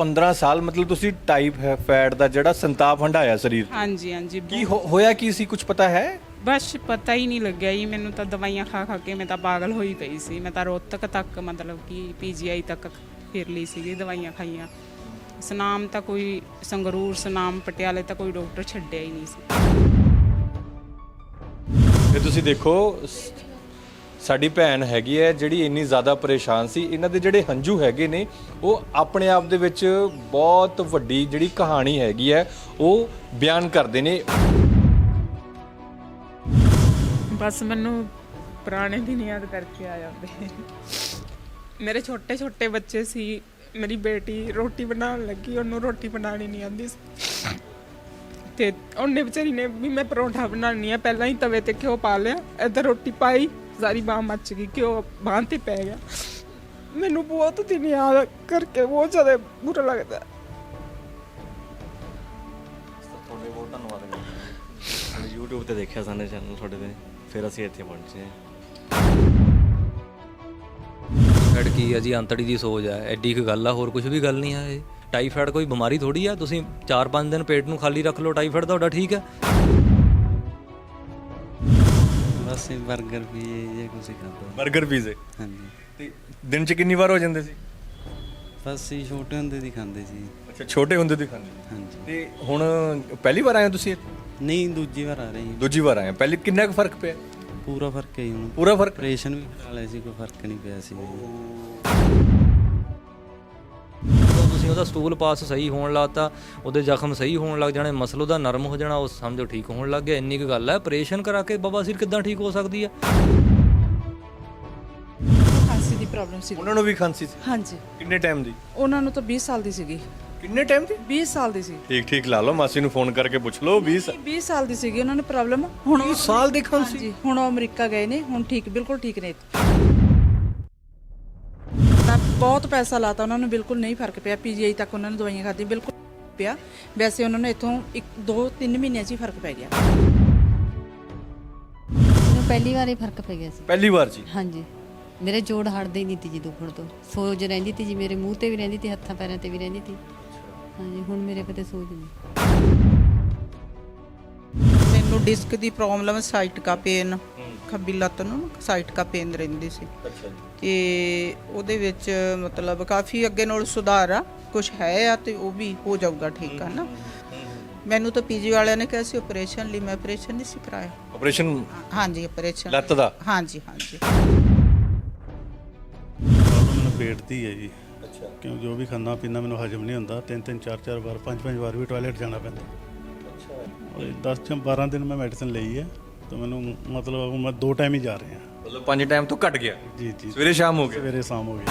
15 ਸਾਲ ਮਤਲਬ ਤੁਸੀਂ ਟਾਈਫਾਇਡ ਦਾ ਜਿਹੜਾ ਸੰਤਾਪ ਹੰਡਾਇਆ ਸਰੀਰ ਹਾਂਜੀ ਹਾਂਜੀ ਕੀ ਹੋ- ਹੋਇਆ ਕੀ ਸੀ ਕੁਝ ਪਤਾ ਹੈ? ਬਸ ਪਤਾ ਹੀ ਨਹੀਂ ਲੱਗਿਆ ਜੀ ਮੈਨੂੰ ਤਾਂ ਦਵਾਈਆਂ ਖਾ ਖਾ ਕੇ ਮੈਂ ਤਾਂ ਪਾਗਲ ਹੋਈ ਪਈ ਸੀ। ਮੈਂ ਤਾਂ ਰੋਹਤਕ ਤੱਕ ਮਤਲਬ ਕਿ ਪੀਜੀਆਈ ਤੱਕ ਫਿਰ ਲਈ ਸੀਗੀ ਦਵਾਈਆਂ ਖਾਈਆਂ। ਸਨਾਮ ਤਾਂ ਕੋਈ ਸੰਗਰੂਰ ਸਨਾਮ ਪਟਿਆਲੇ ਤਾਂ ਕੋਈ ਡਾਕਟਰ ਛੱਡਿਆ ਹੀ ਨਹੀਂ ਸੀ। ਇਹ ਤੁਸੀਂ ਦੇਖੋ ਸ- ਸਾਡੀ ਭੈਣ ਹੈਗੀ ਹੈ, ਜਿਹੜੀ ਇੰਨੀ ਜ਼ਿਆਦਾ ਪਰੇਸ਼ਾਨ ਸੀ, ਇਹਨਾਂ ਦੇ ਜਿਹੜੇ ਹੰਝੂ ਹੈਗੇ ਨੇ, ਉਹ ਆਪਣੇ ਆਪ ਦੇ ਵਿੱਚ ਬਹੁਤ ਵੱਡੀ ਜਿਹੜੀ ਕਹਾਣੀ ਹੈਗੀ ਹੈ, ਉਹ ਬਿਆਨ ਕਰਦੇ ਨੇ। ਬਸ ਮੈਨੂੰ ਪੁਰਾਣੇ ਦਿਨ ਯਾਦ ਕਰਕੇ ਆ ਜਾਂਦੇ ਮੇਰੇ ਛੋਟੇ ਛੋਟੇ ਬੱਚੇ ਸੀ, ਮੇਰੀ ਬੇਟੀ ਰੋਟੀ ਬਣਾਉਣ ਲੱਗੀ, ਉਹਨੂੰ ਰੋਟੀ ਬਣਾਉਣੀ ਨਹੀਂ ਆਉਂਦੀ ਸੀ। ਤੇ ਉਹਨੇ ਵਿਚਾਰੀ ਨੇ ਵੀ ਮੈਂ ਪਰੌਂਠਾ ਬਣਾਉਣੀ ਆ, ਪਹਿਲਾਂ ਹੀ ਤਵੇ ਤੇ ਘਿਓ ਪਾ ਲਿਆ, ਇੱਧਰ ਰੋਟੀ ਪਾਈ ਸਾਰੀ ਬਾਹ ਮੱਚ ਗਈ ਘਿਓ ਬਾਂਹ ਤੇ ਪੈ ਗਿਆ। ਮੈਨੂੰ ਬਹੁਤ ਦਿਨ ਯਾਦ ਕਰਕੇ ਬਹੁਤ ਜ਼ਿਆਦਾ ਬੁਰਾ ਲੱਗਦਾ। ਹੈ। ਤੁਹਾਡੇ ਬਹੁਤ ਧੰਨਵਾਦ ਕਰਦੇ ਹਾਂ YouTube ਤੇ ਦੇਖਿਆ ਸਾਨੇ ਚੈਨਲ ਤੁਹਾਡੇ ਤੇ ਫਿਰ ਅਸੀਂ ਇੱਥੇ ਪਹੁੰਚੇ ਟਾਈਫਾਇਡ ਕੀ ਹੈ ਜੀ ਅੰਤੜੀ ਦੀ ਸੋਜ ਹੈ ਐਡੀ ਕੁ ਗੱਲ ਆ ਹੋਰ ਕੁਝ ਵੀ ਗੱਲ ਨਹੀਂ ਹੈ ਇਹ। ਟਾਈਫਾਇਡ ਕੋਈ ਬਿਮਾਰੀ ਥੋੜੀ ਆ ਤੁਸੀਂ 4-5 ਦਿਨ ਪੇਟ ਨੂੰ ਖਾਲੀ ਰੱਖ ਲਓ ਟਾਈਫਾਇਡ ਤੁਹਾਡਾ ਠੀਕ ਹੈ ਬਸ ਇਹ 버ਗਰ ਵੀ ਇਹ ਕੁਝ ਖਾਦਾ। 버ਗਰ ਪੀਜ਼ੇ ਹਾਂਜੀ। ਤੇ ਦਿਨ 'ਚ ਕਿੰਨੀ ਵਾਰ ਹੋ ਜਾਂਦੇ ਸੀ? ਬਸ ਇਹ ਛੋਟੇ ਹੁੰਦੇ ਦੀ ਖਾਂਦੇ ਸੀ। ਅੱਛਾ ਛੋਟੇ ਹੁੰਦੇ ਦੀ ਖਾਂਦੇ ਹਾਂਜੀ। ਤੇ ਹੁਣ ਪਹਿਲੀ ਵਾਰ ਆਏ ਹੋ ਤੁਸੀਂ ਇੱਥੇ? ਨਹੀਂ ਦੂਜੀ ਵਾਰ ਆ ਰਹੀ ਦੂਜੀ ਵਾਰ ਆਏ ਹੋ। ਪਹਿਲੀ ਕਿੰਨਾ ਕੁ ਫ਼ਰਕ ਪਿਆ? ਪੂਰਾ ਫ਼ਰਕ ਹੈ ਜੀ ਹੁਣ। ਪੂਰਾ ਫ਼ਰਕ? ਆਪਰੇਸ਼ਨ ਵੀ ਕਰਾ ਲਿਆ ਸੀ ਕੋਈ ਫ਼ਰਕ ਨਹੀਂ ਪਿਆ ਸੀ। ਤੁਸੀਂ ਉਹਦਾ ਸਟੂਲ ਪਾਸ ਸਹੀ ਹੋਣ ਲਾਤਾ ਉਹਦੇ ਜ਼ਖਮ ਸਹੀ ਹੋਣ ਲੱਗ ਜਾਣੇ ਮਸਲ ਉਹਦਾ ਨਰਮ ਹੋ ਜਾਣਾ ਉਹ ਸਮਝੋ ਠੀਕ ਹੋਣ ਲੱਗ ਗਿਆ। ਇੰਨੀ ਕੁ ਗੱਲ ਹੈ ਆਪਰੇਸ਼ਨ ਕਰਾ ਕੇ ਬਵਾਸੀਰ ਕਿੱਦਾਂ ਠੀਕ ਹੋ ਸਕਦੀ ਹੈ? ਖਾਂਸੀ ਦੀ ਪ੍ਰੋਬਲਮ ਸੀ। ਉਹਨਾਂ ਨੂੰ ਵੀ ਖਾਂਸੀ ਸੀ? ਹਾਂਜੀ। ਕਿੰਨੇ ਟਾਈਮ ਦੀ? ਉਹਨਾਂ ਨੂੰ ਤਾਂ 20 ਸਾਲ ਦੀ ਸੀਗੀ। ਕਿੰਨੇ ਟਾਈਮ ਦੀ? 20 ਸਾਲ ਦੀ ਸੀ। ਠੀਕ ਠੀਕ ਲਾ ਲਓ ਮਾਸੀ ਨੂੰ ਫੋਨ ਕਰਕੇ ਪੁੱਛ ਲਓ 20 20 ਸਾਲ ਦੀ ਸੀਗੀ ਉਹਨਾਂ ਨੂੰ ਪ੍ਰੋਬਲਮ ਹੁਣ ਉਹ- ਸਾਲ ਦੀ ਖਾਂਸੀ? ਹਾਂਜੀ ਹੁਣ ਉਹ ਅਮਰੀਕਾ ਗਏ ਨੇ ਹੁਣ ਠੀਕ ਬਿਲਕੁਲ ਠੀਕ ਨੇ ਬਹੁਤ ਪੈਸਾ ਲਾਤਾ ਉਹਨਾਂ ਨੂੰ ਬਿਲਕੁਲ ਨਹੀਂ ਫ਼ਰਕ ਪਿਆ ਪੀਜੀਆਈ ਤੱਕ ਉਹਨਾਂ ਨੇ ਦਵਾਈਆਂ ਖਾਧੀ ਬਿਲਕੁਲ ਪਿਆ। ਵੈਸੇ ਉਹਨਾਂ ਨੂੰ ਇੱਥੋਂ 1 2 3 ਮਹੀਨਿਆਂ 'ਚ ਹੀ ਫ਼ਰਕ ਪੈ ਗਿਆ। ਮੈਨੂੰ ਪਹਿਲੀ ਵਾਰ ਹੀ ਫ਼ਰਕ ਪੈ ਗਿਆ ਸੀ। ਪਹਿਲੀ ਵਾਰ ਜੀ? ਹਾਂਜੀ। ਮੇਰੇ ਜੋੜ ਹਟਦੇ ਹੀ ਨਹੀਂ ਤੀ ਜੀ ਦੁਖਣ ਤੋਂ। ਸੋਜ ਰਹਿੰਦੀ ਤੀ ਜੀ ਮੇਰੇ ਮੂੰਹ ਤੇ ਵੀ ਰਹਿੰਦੀ ਤੀ ਹੱਥਾਂ ਪੈਰਾਂ ਤੇ ਵੀ ਰਹਿੰਦੀ ਤੀ ਹਾਂਜੀ ਹੁਣ ਮੇਰੇ ਕਦੇ ਸੋਜ ਨਹੀਂ। ਮੈਨੂੰ ਡਿਸਕ ਦੀ ਪ੍ਰੋਬਲਮ ਸਾਈਟਕਾ ਪੇਨ ਖੱਬੀ ਲੱਤ ਨੂੰ ਸਾਈਟਕਾ ਪੇਨ ਰਹਿੰਦੀ ਸੀ। ਅੱਛਾ ਜੀ। ਤੇ ਉਹਦੇ ਵਿੱਚ ਮਤਲਬ ਕਾਫੀ ਅੱਗੇ ਨਾਲ ਸੁਧਾਰ ਆ ਕੁਝ ਹੈ ਆ ਤੇ ਉਹ ਵੀ ਹੋ ਜਾਊਗਾ ਠੀਕ ਆ ਨਾ। ਮੈਨੂੰ ਤਾਂ ਪੀਜੀ ਵਾਲਿਆਂ ਨੇ ਕਿਹਾ ਸੀ ਆਪਰੇਸ਼ਨ ਲਈ ਮੈਂ ਆਪਰੇਸ਼ਨ ਨਹੀਂ ਸੀ ਕਰਾਇਆ। ਆਪਰੇਸ਼ਨ ਹਾਂਜੀ ਆਪਰੇਸ਼ਨ ਲੱਤ ਦਾ? ਹਾਂਜੀ ਹਾਂਜੀ। ਮੈਨੂੰ ਪੇਟ ਦੀ ਹੈ ਜੀ। ਅੱਛਾ। ਕਿਉਂ ਜੋ ਵੀ ਖਾਣਾ ਪੀਣਾ ਮੈਨੂੰ ਹਜਮ ਨਹੀਂ ਹੁੰਦਾ। ਤਿੰਨ ਤਿੰਨ ਚਾਰ ਚਾਰ ਵਾਰ ਪੰਜ ਪੰਜ ਵਾਰ ਵੀ ਟਾਇਲਟ ਜਾਣਾ ਪੈਂਦਾ। ਅੱਛਾ। 10 ਜਾਂ 12 ਦਿਨ ਮੈਂ ਮੈਡੀਸਿਨ ਲਈ ਹੈ। ਤਾਂ ਮੈਨੂੰ ਮਤਲਬ ਮੈਂ ਦੋ ਟਾਈਮ ਹੀ ਜਾ ਰਿਹਾ। ਮਤਲਬ ਪੰਜ ਟਾਈਮ ਤੋਂ ਘਟ ਗਿਆ? ਜੀ ਜੀ। ਸਵੇਰੇ ਸ਼ਾਮ ਹੋ ਗਿਆ? ਸਵੇਰੇ ਸ਼ਾਮ ਹੋ ਗਈ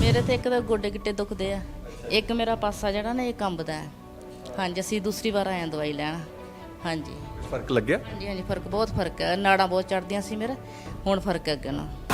ਮੇਰੇ ਤੇ ਇੱਕ ਤਾਂ ਗੋਡੇ ਗਿੱਟੇ ਦੁਖਦੇ ਆ। ਇੱਕ ਮੇਰਾ ਪਾਸਾ ਜਿਹੜਾ ਨਾ ਇਹ ਕੰਬਦਾ ਹੈ। ਹਾਂਜੀ ਅਸੀਂ ਦੂਸਰੀ ਵਾਰ ਆਏ ਹਾਂ ਦਵਾਈ ਲੈਣ। ਹਾਂਜੀ। ਫ਼ਰਕ ਲੱਗਿਆ? ਹਾਂਜੀ ਹਾਂਜੀ ਫ਼ਰਕ ਬਹੁਤ ਫ਼ਰਕ ਹੈ। ਨਾੜਾਂ ਬਹੁਤ ਚੜਦੀਆਂ ਸੀ ਮੇਰੇ। ਹੁਣ ਫ਼ਰਕ ਹੈ ਅੱਗੇ ਨਾਲ।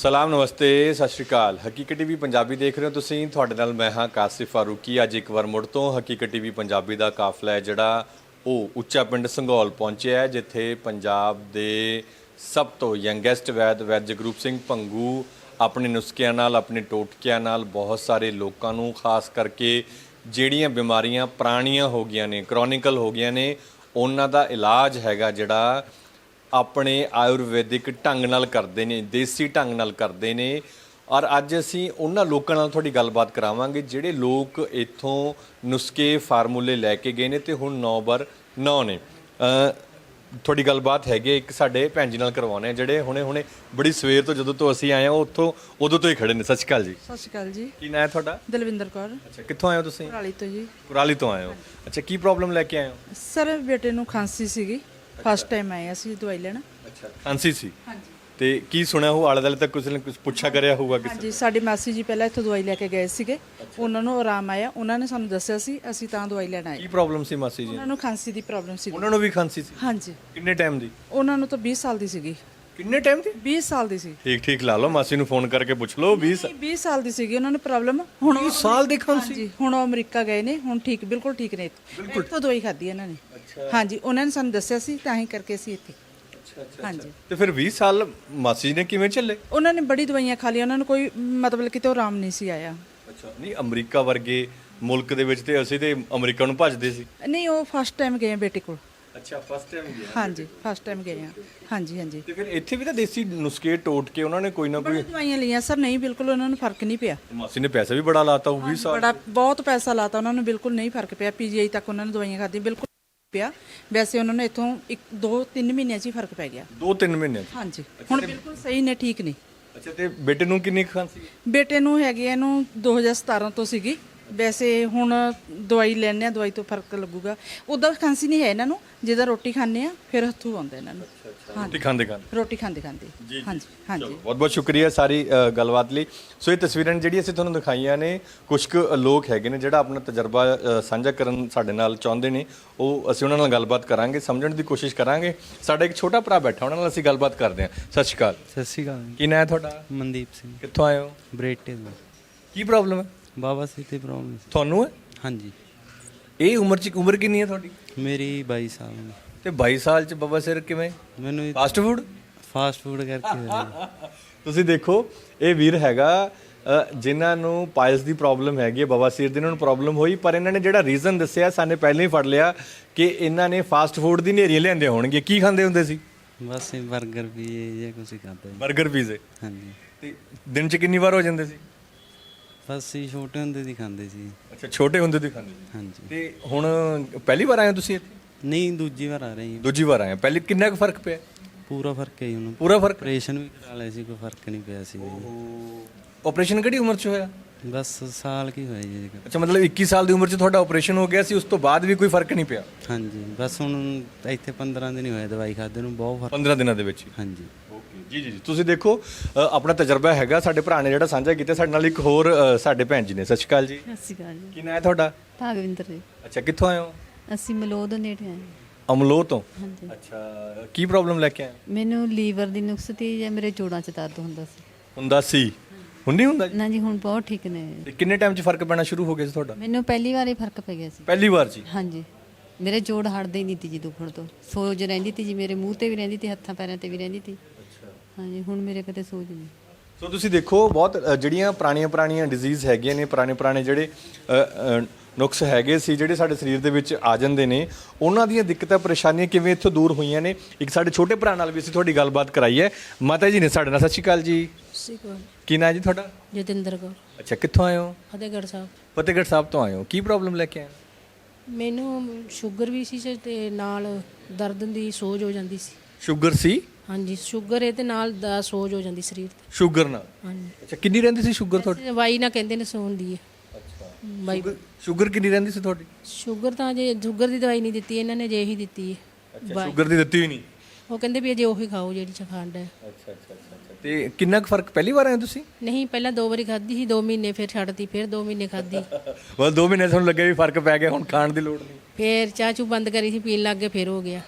ਸਲਾਮ, ਨਮਸਤੇ, ਸਤਿ ਸ਼੍ਰੀ ਅਕਾਲ। ਹਕੀਕਤ ਟੀਵੀ ਪੰਜਾਬੀ ਦੇਖ ਰਹੇ ਹੋ ਤੁਸੀਂ। ਤੁਹਾਡੇ ਨਾਲ ਮੈਂ ਹਾਂ ਕਾਸਿਫ ਫਾਰੂਕੀ। ਅੱਜ ਇੱਕ ਵਾਰ ਮੁੜ ਤੋਂ ਹਕੀਕਤ ਟੀਵੀ ਪੰਜਾਬੀ ਦਾ ਕਾਫਲਾ ਹੈ, ਜਿਹੜਾ ਉਹ ਉੱਚਾ ਪਿੰਡ ਸੰਘੌਲ ਪਹੁੰਚਿਆ ਹੈ, ਜਿੱਥੇ ਪੰਜਾਬ ਦੇ ਸਭ ਤੋਂ ਯੰਗੈਸਟ ਵੈਦ ਵੈਦ ਜਗਰੂਪ ਸਿੰਘ ਪੰਗੂ ਆਪਣੇ ਨੁਸਖਿਆਂ ਨਾਲ, ਆਪਣੇ ਟੋਟਕਿਆਂ ਨਾਲ, ਬਹੁਤ ਸਾਰੇ ਲੋਕਾਂ ਨੂੰ, ਖਾਸ ਕਰਕੇ ਜਿਹੜੀਆਂ ਬਿਮਾਰੀਆਂ ਪੁਰਾਣੀਆਂ ਹੋ ਗਈਆਂ ਨੇ ਕ੍ਰੋਨਿਕਲ ਹੋ ਗਈਆਂ ਨੇ, ਉਹਨਾਂ ਦਾ ਇਲਾਜ ਹੈਗਾ ਜਿਹੜਾ ਆਪਣੇ ਆਯੁਰਵੈਦਿਕ ਢੰਗ ਨਾਲ ਕਰਦੇ ਨੇ ਦੇਸੀ ਢੰਗ ਨਾਲ ਕਰਦੇ ਨੇ। ਔਰ ਅੱਜ ਅਸੀਂ ਉਹਨਾਂ ਲੋਕਾਂ ਨਾਲ ਤੁਹਾਡੀ ਗੱਲਬਾਤ ਕਰਾਵਾਂਗੇ ਜਿਹੜੇ ਲੋਕ ਇੱਥੋਂ ਨੁਸਖੇ ਫਾਰਮੂਲੇ ਲੈ ਕੇ ਗਏ ਨੇ ਤੇ ਹੁਣ 9 ਬਰ 9 ਨੇ। ਤੁਹਾਡੀ ਗੱਲਬਾਤ ਹੈਗੀ ਇੱਕ ਸਾਡੇ ਭੈਣ ਜੀ ਨਾਲ ਕਰਵਾਉਣੇ ਆ ਜਿਹੜੇ ਹੁਣੇ ਹੁਣੇ ਬੜੀ ਸਵੇਰ ਤੋਂ ਜਦੋਂ ਤੋਂ ਅਸੀਂ ਆਏ ਹਾਂ ਉੱਥੋਂ ਉਦੋਂ ਤੋਂ ਹੀ ਖੜੇ ਨੇ। ਸਤਿ ਸ਼੍ਰੀ ਅਕਾਲ ਜੀ। ਸਤਿ ਸ਼੍ਰੀ ਅਕਾਲ ਜੀ। ਕੀ ਨਾਂ ਹੈ ਤੁਹਾਡਾ? ਦਲਵਿੰਦਰ ਕੌਰ। ਅੱਛਾ ਕਿੱਥੋਂ ਆਏ ਹੋ ਤੁਸੀਂ? ਕੁਰਾਲੀ ਤੋਂ ਜੀ। ਕੁਰਾਲੀ ਤੋਂ ਆਏ ਹੋ। ਅੱਛਾ ਕੀ ਪ੍ਰੋਬਲਮ ਲੈ ਕੇ ਆਏ ਹੋ? ਸਰ ਬੇਟੇ ਨੂੰ ਖਾਂਸੀ ਸੀਗੀ। ਫਸਟ ਟਾਈਮ ਆਏ ਅਸੀਂ ਦਵਾਈ ਲੈਣ। ਅੱਛਾ ਖਾਂਸੀ ਸੀ? ਹਾਂਜੀ। ਤੇ ਕੀ ਸੁਣਿਆ ਹੋ ਆਲੇ ਦੁਆਲੇ ਤੱਕ ਕੁਝ ਨੇ ਕੁਝ ਪੁੱਛਾ ਕਰਿਆ ਹੋਊਗਾ ਕਿਸੇ ਹਾਂਜੀ ਸਾਡੀ ਮਾਸੀ ਜੀ ਪਹਿਲਾਂ ਇੱਥੋਂ ਦਵਾਈ ਲੈ ਕੇ ਗਏ ਸੀਗੇ। ਉਹਨਾਂ ਨੂੰ ਆਰਾਮ ਆਇਆ ਉਹਨਾਂ ਨੇ ਸਾਨੂੰ ਦੱਸਿਆ ਸੀ ਅਸੀਂ ਤਾਂ ਦਵਾਈ ਲੈਣ ਆਏ। ਕੀ ਪ੍ਰੋਬਲਮ ਸੀ ਮਾਸੀ ਜੀ? ਉਹਨਾਂ ਨੂੰ ਖਾਂਸੀ ਦੀ ਪ੍ਰੋਬਲਮ ਸੀ। ਉਹਨਾਂ ਨੂੰ ਵੀ ਖਾਂਸੀ ਸੀ? ਹਾਂਜੀ। ਕਿੰਨੇ ਟਾਈਮ ਦੀ? ਉਹਨਾਂ ਨੂੰ ਤਾਂ 20 ਸਾਲ ਦੀ ਸੀਗੀ। ਕਿੰਨੇ ਟਾਈਮ ਦੀ? 20 ਸਾਲ ਦੀ ਸੀ। ਠੀਕ ਠੀਕ ਲਾ ਲਓ ਮਾਸੀ ਨੂੰ ਫੋਨ ਕਰਕੇ ਪੁੱਛ ਲਓ 20 ਨਹੀਂ, 20 ਸਾਲ ਦੀ ਸੀਗੀ ਉਹਨਾਂ ਨੂੰ ਪ੍ਰੋਬਲਮ ਹੁਣ ਉਹ- ਸਾਲ ਦੀ ਖਾਂਸੀ ਹਾਂਜੀ ਹੁਣ ਉਹ ਅਮਰੀਕਾ ਗਏ ਨੇ ਹੁਣ ਠੀਕ ਬਿਲਕੁਲ ਠੀਕ ਨੇ ਬਿਲਕੁਲ ਇੱਥੋਂ ਦਵਾਈ ਖਾਧੀ ਇਹਨਾਂ ਨੇ। ਹਾਂਜੀ ਉਹਨਾਂ ਨੇ ਸਾਨੂੰ ਦੱਸਿਆ ਸੀ ਤਾਂ ਹੀ ਕਰਕੇ ਅਸੀਂ ਇੱਥੇ। ਹਾਂਜੀ। ਤੇ ਫਿਰ 20 ਸਾਲ ਮਾਸੀ ਜੀ ਨੇ ਕਿਵੇਂ ਚੱਲੇ? ਉਹਨਾਂ ਨੇ ਬੜੀ ਦਵਾਈਆਂ ਖਾ ਲਈਆਂ ਉਹਨਾਂ ਨੂੰ ਕੋਈ ਮਤਲਬ ਕਿਤੇ ਆਰਾਮ ਨਹੀਂ ਸੀ ਆਇਆ। ਅੱਛਾ ਨਹੀਂ ਅਮਰੀਕਾ ਵਰਗੇ ਮੁਲਕ ਦੇ ਵਿੱਚ ਤੇ ਅਸੀਂ ਤੇ ਅਮਰੀਕਾ ਨੂੰ ਭੱਜਦੇ ਸੀ। ਨਹੀਂ ਉਹ ਫਸਟ ਟਾਈਮ ਗਏ ਆ ਬੇਟੇ ਕੋਲ। ਅੱਛਾ ਫਸਟ ਟਾਈਮ ਗਿਆ ਹਾਂਜੀ ਫਸਟ ਟਾਈਮ ਗਏ ਆ। ਹਾਂਜੀ ਹਾਂਜੀ। ਤੇ ਫਿਰ ਇੱਥੇ ਵੀ ਤਾਂ ਦੇਸੀ ਨੁਸਖੇ ਟੋਟ ਕੇ ਉਹਨਾਂ ਨੇ ਕੋਈ ਨਾ ਕੋਈ ਬੜੀ ਦਵਾਈਆਂ ਲਈਆਂ ਸਰ ਨਹੀਂ ਬਿਲਕੁਲ ਉਹਨਾਂ ਨੂੰ ਫ਼ਰਕ ਨਹੀਂ ਪਿਆ। ਮਾਸੀ ਨੇ ਪੈਸਾ ਵੀ ਬੜਾ ਲਾਤਾ ਉਹ 20 ਸਾਲ ਬੜਾ ਬਹੁਤ ਪੈਸਾ ਲਾਤਾ ਉਹਨਾਂ ਨੂੰ ਬਿਲਕੁਲ ਨਹੀਂ ਫ਼ਰਕ ਪਿਆ। ਪੀਜੀਆਈ ਤੱਕ ਉਹਨਾਂ ਨੇ ਦਵਾਈਆਂ ਖਾਧੀ ਬਿਲਕੁਲ ਪਿਆ। ਵੈਸੇ ਉਹਨਾਂ ਨੂੰ ਇੱਥੋਂ ਇੱਕ ਦੋ ਤਿੰਨ ਮਹੀਨਿਆਂ 'ਚ ਹੀ ਫ਼ਰਕ ਪੈ ਗਿਆ। 2-3 ਮਹੀਨੇ ਹਾਂਜੀ ਹੁਣ ਬਿਲਕੁਲ ਸਹੀ ਨੇ ਠੀਕ ਨੇ। ਅੱਛਾ ਤੇ ਬੇਟੇ ਨੂੰ ਕਿੰਨੀ ਖਾਂਸੀ? ਬੇਟੇ ਨੂੰ ਹੈਗੀ ਆ ਇਹਨੂੰ 2017 ਤੋਂ ਸੀਗੀ। ਵੈਸੇ ਹੁਣ ਦਵਾਈ ਲੈਣੇ ਆ ਦਵਾਈ ਤੋਂ ਫ਼ਰਕ ਲੱਗੂਗਾ। ਉਦਾਂ ਖਾਂਸੀ ਨਹੀਂ ਹੈ ਇਹਨਾਂ ਨੂੰ ਜਿਹਦਾ ਰੋਟੀ ਖਾਂਦੇ ਆ ਫਿਰ ਹੱਥੂ ਆਉਂਦਾ ਇਹਨਾਂ ਨੂੰ। ਰੋਟੀ ਖਾਂਦੇ ਖਾਂਦੇ। ਰੋਟੀ ਖਾਂਦੇ ਖਾਂਦੇ। ਹਾਂਜੀ ਹਾਂਜੀ। ਬਹੁਤ ਬਹੁਤ ਸ਼ੁਕਰੀਆ ਸਾਰੀ ਅ, ਗੱਲਬਾਤ ਲਈ। ਸੋ ਇਹ ਤਸਵੀਰਾਂ ਨੇ ਜਿਹੜੀ ਅਸੀਂ ਤੁਹਾਨੂੰ ਦਿਖਾਈਆਂ ਨੇ ਕੁਝ ਕੁ ਲੋਕ ਹੈਗੇ ਨੇ ਜਿਹੜਾ ਆਪਣਾ ਤਜਰਬਾ ਅ, ਸਾਂਝਾ ਕਰਨ ਸਾਡੇ ਨਾਲ ਚਾਹੁੰਦੇ ਨੇ ਉਹ ਅਸੀਂ ਉਹਨਾਂ ਨਾਲ ਗੱਲਬਾਤ ਕਰਾਂਗੇ ਸਮਝਣ ਦੀ ਕੋਸ਼ਿਸ਼ ਕਰਾਂਗੇ। ਸਾਡਾ ਇੱਕ ਛੋਟਾ ਭਰਾ ਬੈਠਾ ਉਹਨਾਂ ਨਾਲ ਅਸੀਂ ਗੱਲਬਾਤ ਕਰਦੇ ਹਾਂ। ਸਤਿ ਸ਼੍ਰੀ ਅਕਾਲ। ਸਤਿ ਸ਼੍ਰੀ ਅਕਾਲ ਜੀ। ਕੀ ਨਾਂ ਹੈ ਤੁਹਾਡਾ? ਮਨਦੀਪ ਸਿੰਘ। ਕਿੱਥੋਂ ਆਏ ਹੋ? ਬਰੇਟੇ ਤੋਂ। ਕੀ ਪ੍ਰੋਬਲਮ ਹੈ? ਬਾਬਾ ਸੀ ਤੇ ਪ੍ਰੋਬਲਮ ਸੀ। ਤੁਹਾਨੂੰ ਹੈ? ਹਾਂਜੀ। ਇਹ ਉਮਰ ਚ ਉਮਰ ਕਿੰਨੀ ਹੈ ਤੁਹਾਡੀ? ਮੇਰੀ 22 ਸਾਲ ਦੀ ਤੇ 22 ਸਾਲ ਚ ਬਾਬਾ ਸਿਰ ਕਿਵੇਂ? ਮੈਨੂੰ ਫਾਸਟ ਫੂਡ ਫਾਸਟ ਫੂਡ ਕਰਕੇ ਹੋਇਆ ਤੁਸੀਂ ਦੇਖੋ ਇਹ ਵੀਰ ਹੈਗਾ ਜਿਨ੍ਹਾਂ ਨੂੰ ਪਾਇਲਸ ਦੀ ਪ੍ਰੋਬਲਮ ਹੈਗੀ ਹੈ ਬਵਾਸੀਰ ਦੀ ਇਹਨਾਂ ਨੂੰ ਪ੍ਰੋਬਲਮ ਹੋਈ ਪਰ ਇਹਨਾਂ ਨੇ ਜਿਹੜਾ ਰੀਜ਼ਨ ਦੱਸਿਆ ਸਾਨੇ ਪਹਿਲਾਂ ਹੀ ਫੜ ਲਿਆ ਕਿ ਇਹਨਾਂ ਨੇ ਫਾਸਟ ਫੂਡ ਦੀ ਨੇਰੀਆਂ ਲਿਆਂਦੇ ਹੋਣਗੇ ਕੀ ਖਾਂਦੇ ਹੁੰਦੇ ਸੀ? ਜੀ। ਬਸ ਇਹ 버ਗਰ ਵੀ ਇਹ ਜਿਹਾ ਕੁਝ ਖਾਂਦਾ। ਜੀ 버ਗਰ ਪੀਜ਼ੇ ਹਾਂਜੀ। ਤੇ ਦਿਨ ਚ ਕਿੰਨੀ ਵਾਰ ਹੋ ਜਾਂਦੇ ਸੀ? ਬਸ ਛੋਟੇ ਹੁੰਦੇ ਦੀ ਖਾਂਦੇ ਸੀ। ਅੱਛਾ ਛੋਟੇ ਹੁੰਦੇ ਹੀ ਖਾਂਦੇ ਸੀ। ਹਾਂਜੀ। ਤੇ ਹੁਣ ਪਹਿਲੀ ਵਾਰ ਆਏ ਹੋ ਤੁਸੀਂ ਇੱਥੇ? ਨਹੀਂ ਦੂਜੀ ਵਾਰ ਆ ਰਹੇ ਜੀ ਦੂਜੀ ਵਾਰ ਆਏ ਹੋ। ਪਹਿਲੇ ਕਿੰਨਾ ਕੁ ਫ਼ਰਕ ਪਿਆ? ਪੂਰਾ ਫ਼ਰਕ ਹੈ ਜੀ ਉਹਨੂੰ ਪੂਰਾ ਫ਼ਰਕ? ਆਪਰੇਸ਼ਨ ਵੀ ਕਰਾ ਲਿਆ ਸੀ ਕੋਈ ਫ਼ਰਕ ਨਹੀਂ ਪਿਆ ਸੀ। ਜੀ। ਆਪਰੇਸ਼ਨ ਕਿਹੜੀ ਉਮਰ ਚ ਹੋਇਆ? ਬਸ ਸਾਲ ਕੀ ਹੋਇਆ ਜੀ ਅੱਛਾ ਮਤਲਬ 21 ਸਾਲ ਦੀ ਉਮਰ 'ਚ ਤੁਹਾਡਾ ਆਪਰੇਸ਼ਨ ਹੋ ਗਿਆ ਸੀ ਉਸ ਤੋਂ ਬਾਅਦ ਵੀ ਕੋਈ ਫ਼ਰਕ ਨਹੀਂ ਪਿਆ? ਹਾਂਜੀ। ਬਸ ਹੁਣ ਇੱਥੇ 15 ਦਿਨ ਹੀ ਹੋਏ ਦਵਾਈ ਖਾਦੇ ਨੂੰ ਬਹੁਤ ਫ਼ਰਕ 15 ਦਿਨਾਂ ਦੇ ਵਿੱਚ ਹੀ। ਹਾਂਜੀ। ਜੀ ਜੀ ਤੁਸੀਂ ਦੇਖੋ ਅ, ਆਪਣਾ ਤਜਰਬਾ ਹੈਗਾ ਸਾਡੇ ਭਰਾ ਨੇ ਜਿਹੜਾ ਸਾਂਝਾ ਕੀਤਾ ਸਾਡੇ ਨਾਲ ਇੱਕ ਹੋਰ ਅ, ਸਾਡੇ ਭੈਣ ਜੀ ਨੇ। ਸਤਿ ਸ਼੍ਰੀ ਅਕਾਲ ਜੀ। ਸਤਿ ਸ਼੍ਰੀ ਅਕਾਲ ਜੀ। ਕੀ ਨਾਂ ਹੈ ਤੁਹਾਡਾ? ਭਾਗਵਿੰਦਰ ਜੀ। ਅੱਛਾ ਕਿੱਥੋਂ ਆਏ ਹੋ? ਅਸੀਂ ਮਲੋਹ ਦੇ ਨੇੜੇ ਆਏ ਅਮਲੋ ਤੋਂ? ਹਾਂਜੀ। ਅੱਛਾ ਕੀ ਪ੍ਰੋਬਲਮ ਲੈ ਕੇ ਆਏ? ਮੈਨੂੰ ਲੀਵਰ ਦੀ ਨੁਕਸ ਤੀ ਜਾਂ ਮੇਰੇ ਜੋੜਾਂ 'ਚ ਦਰਦ ਹੁੰਦਾ ਸੀ। ਹੁੰਦਾ ਸੀ। ਹੁਣ ਨਹੀਂ ਹੁੰਦਾ ਜੀ? ਨਾ ਜੀ ਹੁਣ ਬਹੁਤ ਠੀਕ ਨੇ। ਤੇ ਕਿੰਨੇ ਟਾਈਮ 'ਚ ਫ਼ਰਕ ਪੈਣਾ ਸ਼ੁਰੂ ਹੋ ਗਿਆ ਸੀ ਤੁਹਾਡਾ? ਮੈਨੂੰ ਪਹਿਲੀ ਵਾਰ ਹੀ ਫ਼ਰਕ ਪੈ ਗਿਆ ਸੀ। ਪਹਿਲੀ ਵਾਰ ਜੀ? ਹਾਂਜੀ। ਮੇਰੇ ਜੋੜ ਹਟਦੇ ਹੀ ਨਹੀਂ ਤੀ ਜੀ ਦੁਖਣ ਤੋਂ। ਸੋਜ ਰਹਿੰਦੀ ਤੀ ਜੀ ਮੇਰੇ ਮੂੰਹ ਤੇ ਵੀ ਰਹਿੰਦੀ ਤੀ ਹੱਥਾਂ ਪੈਰਾਂ ਤੇ ਵੀ ਰਹਿੰਦੀ ਤੀ। ਹਾਂਜੀ ਹੁਣ ਮੇਰੇ ਕਦੇ ਸੋਜ ਨਹੀਂ। ਸੋ ਤੁਸੀਂ ਦੇਖੋ ਬਹੁਤ ਅ, ਜਿਹੜੀਆਂ ਪੁਰਾਣੀਆਂ ਪੁਰਾਣੀਆਂ ਡਿਜ਼ੀਜ਼ ਹੈਗੀਆਂ ਨੇ ਪੁਰਾਣੇ ਪੁਰਾਣੇ ਜਿਹੜੇ ਅ, ਅ, ਨੁਕਸ ਹੈਗੇ ਸੀ ਜਿਹੜੇ ਸਾਡੇ ਸਰੀਰ ਦੇ ਵਿੱਚ ਆ ਜਾਂਦੇ ਨੇ ਉਹਨਾਂ ਦੀਆਂ ਦਿੱਕਤਾਂ ਪਰੇਸ਼ਾਨੀਆਂ ਕਿਵੇਂ ਇੱਥੋਂ ਦੂਰ ਹੋਈਆਂ ਨੇ? ਇੱਕ ਸਾਡੇ ਛੋਟੇ ਭਰਾ ਨਾਲ ਵੀ ਅਸੀਂ ਤੁਹਾਡੀ ਗੱਲਬਾਤ ਕਰਾਈ ਹੈ। ਮਾਤਾ ਜੀ ਨੇ ਸਾਡੇ ਨਾਲ ਸਤਿ ਸ਼੍ਰੀ ਅਕਾਲ ਜੀ। ਸਿਕੋ ਕੀ ਨਾਂ ਜੀ ਤੁਹਾਡਾ? ਜਤਿੰਦਰ ਕੌਰ। ਅੱਛਾ ਕਿੱਥੋਂ ਆਏ ਹੋ? ਫਤਿਹਗੜ੍ਹ ਸਾਹਿਬ। ਫਤਿਹਗੜ੍ਹ ਸਾਹਿਬ ਤੋਂ ਆਏ ਹੋ। ਕੀ ਪ੍ਰੋਬਲਮ ਲੈ ਕੇ ਆਏ ਹੋ? ਮੈਨੂੰ ਸ਼ੂਗਰ ਵੀ ਸੀ ਤੇ ਨਾਲ ਦਰਦ ਦੀ ਸੋਜ ਹੋ ਜਾਂਦੀ ਸੀ। ਸ਼ੂਗਰ ਸੀ? ਹਾਂਜੀ ਸ਼ੂਗਰ ਤੇ ਨਾਲ ਦਾ ਸੋਜ ਹੋ ਜਾਂਦੀ ਸਰੀਰ ਤੇ। ਸ਼ੂਗਰ ਨਾਲ? ਹਾਂਜੀ। ਅੱਛਾ ਕਿੰਨੀ ਰਹਿੰਦੀ ਸੀ ਸ਼ੂਗਰ ਤੁਹਾਡੀ? ਦਵਾਈ ਨਾ ਕਹਿੰਦੇ ਨੇ ਸੌਣ ਦੀ ਹੈ ਬਾਈ ਸ਼ੂਗਰ ਕਿੰਨੀ ਰਹਿੰਦੀ ਸੀ ਤੁਹਾਡੀ? ਸ਼ੂਗਰ ਤਾਂ ਜੇ ਸ਼ੂਗਰ ਦੀ ਦਵਾਈ ਨਹੀਂ ਦਿੱਤੀ ਇਹਨਾਂ ਨੇ ਜੇ ਹੀ ਦਿੱਤੀ ਹੈ ਅੱਛਾ ਸ਼ੂਗਰ ਦੀ ਦਿੱਤੀ ਹੋਈ ਨਹੀਂ? ਉਹ ਕਹਿੰਦੇ ਵੀ ਅਜੇ ਉਹੀ ਖਾਓ ਜਿਹੜੀ ਚਖਾਂਡ ਹੈ। ਅੱਛਾ ਅੱਛਾ ਅੱਛਾ ਤੇ ਕਿੰਨਾ ਕੁ ਫ਼ਰਕ ਪਹਿਲੀ ਵਾਰ ਆਏ ਹੋ ਤੁਸੀਂ? ਨਹੀਂ ਪਹਿਲਾਂ ਦੋ ਵਾਰੀ ਖਾਧੀ ਸੀ 2 ਮਹੀਨੇ ਫਿਰ ਛੱਡਤੀ ਫਿਰ 2 ਮਹੀਨੇ ਖਾਧੀ। ਬਸ 2 ਮਹੀਨੇ ਤੁਹਾਨੂੰ ਲੱਗਿਆ ਵੀ ਫ਼ਰਕ ਪੈ ਗਿਆ ਹੁਣ ਖਾਣ ਦੀ ਲੋੜ ਨਹੀਂ। ਫਿਰ ਚਾਹ ਚੂ ਬੰਦ ਕਰੀ ਸੀ ਪੀਣ ਲੱਗ ਗਏ ਫਿਰ ਹੋ ਗਿਆ।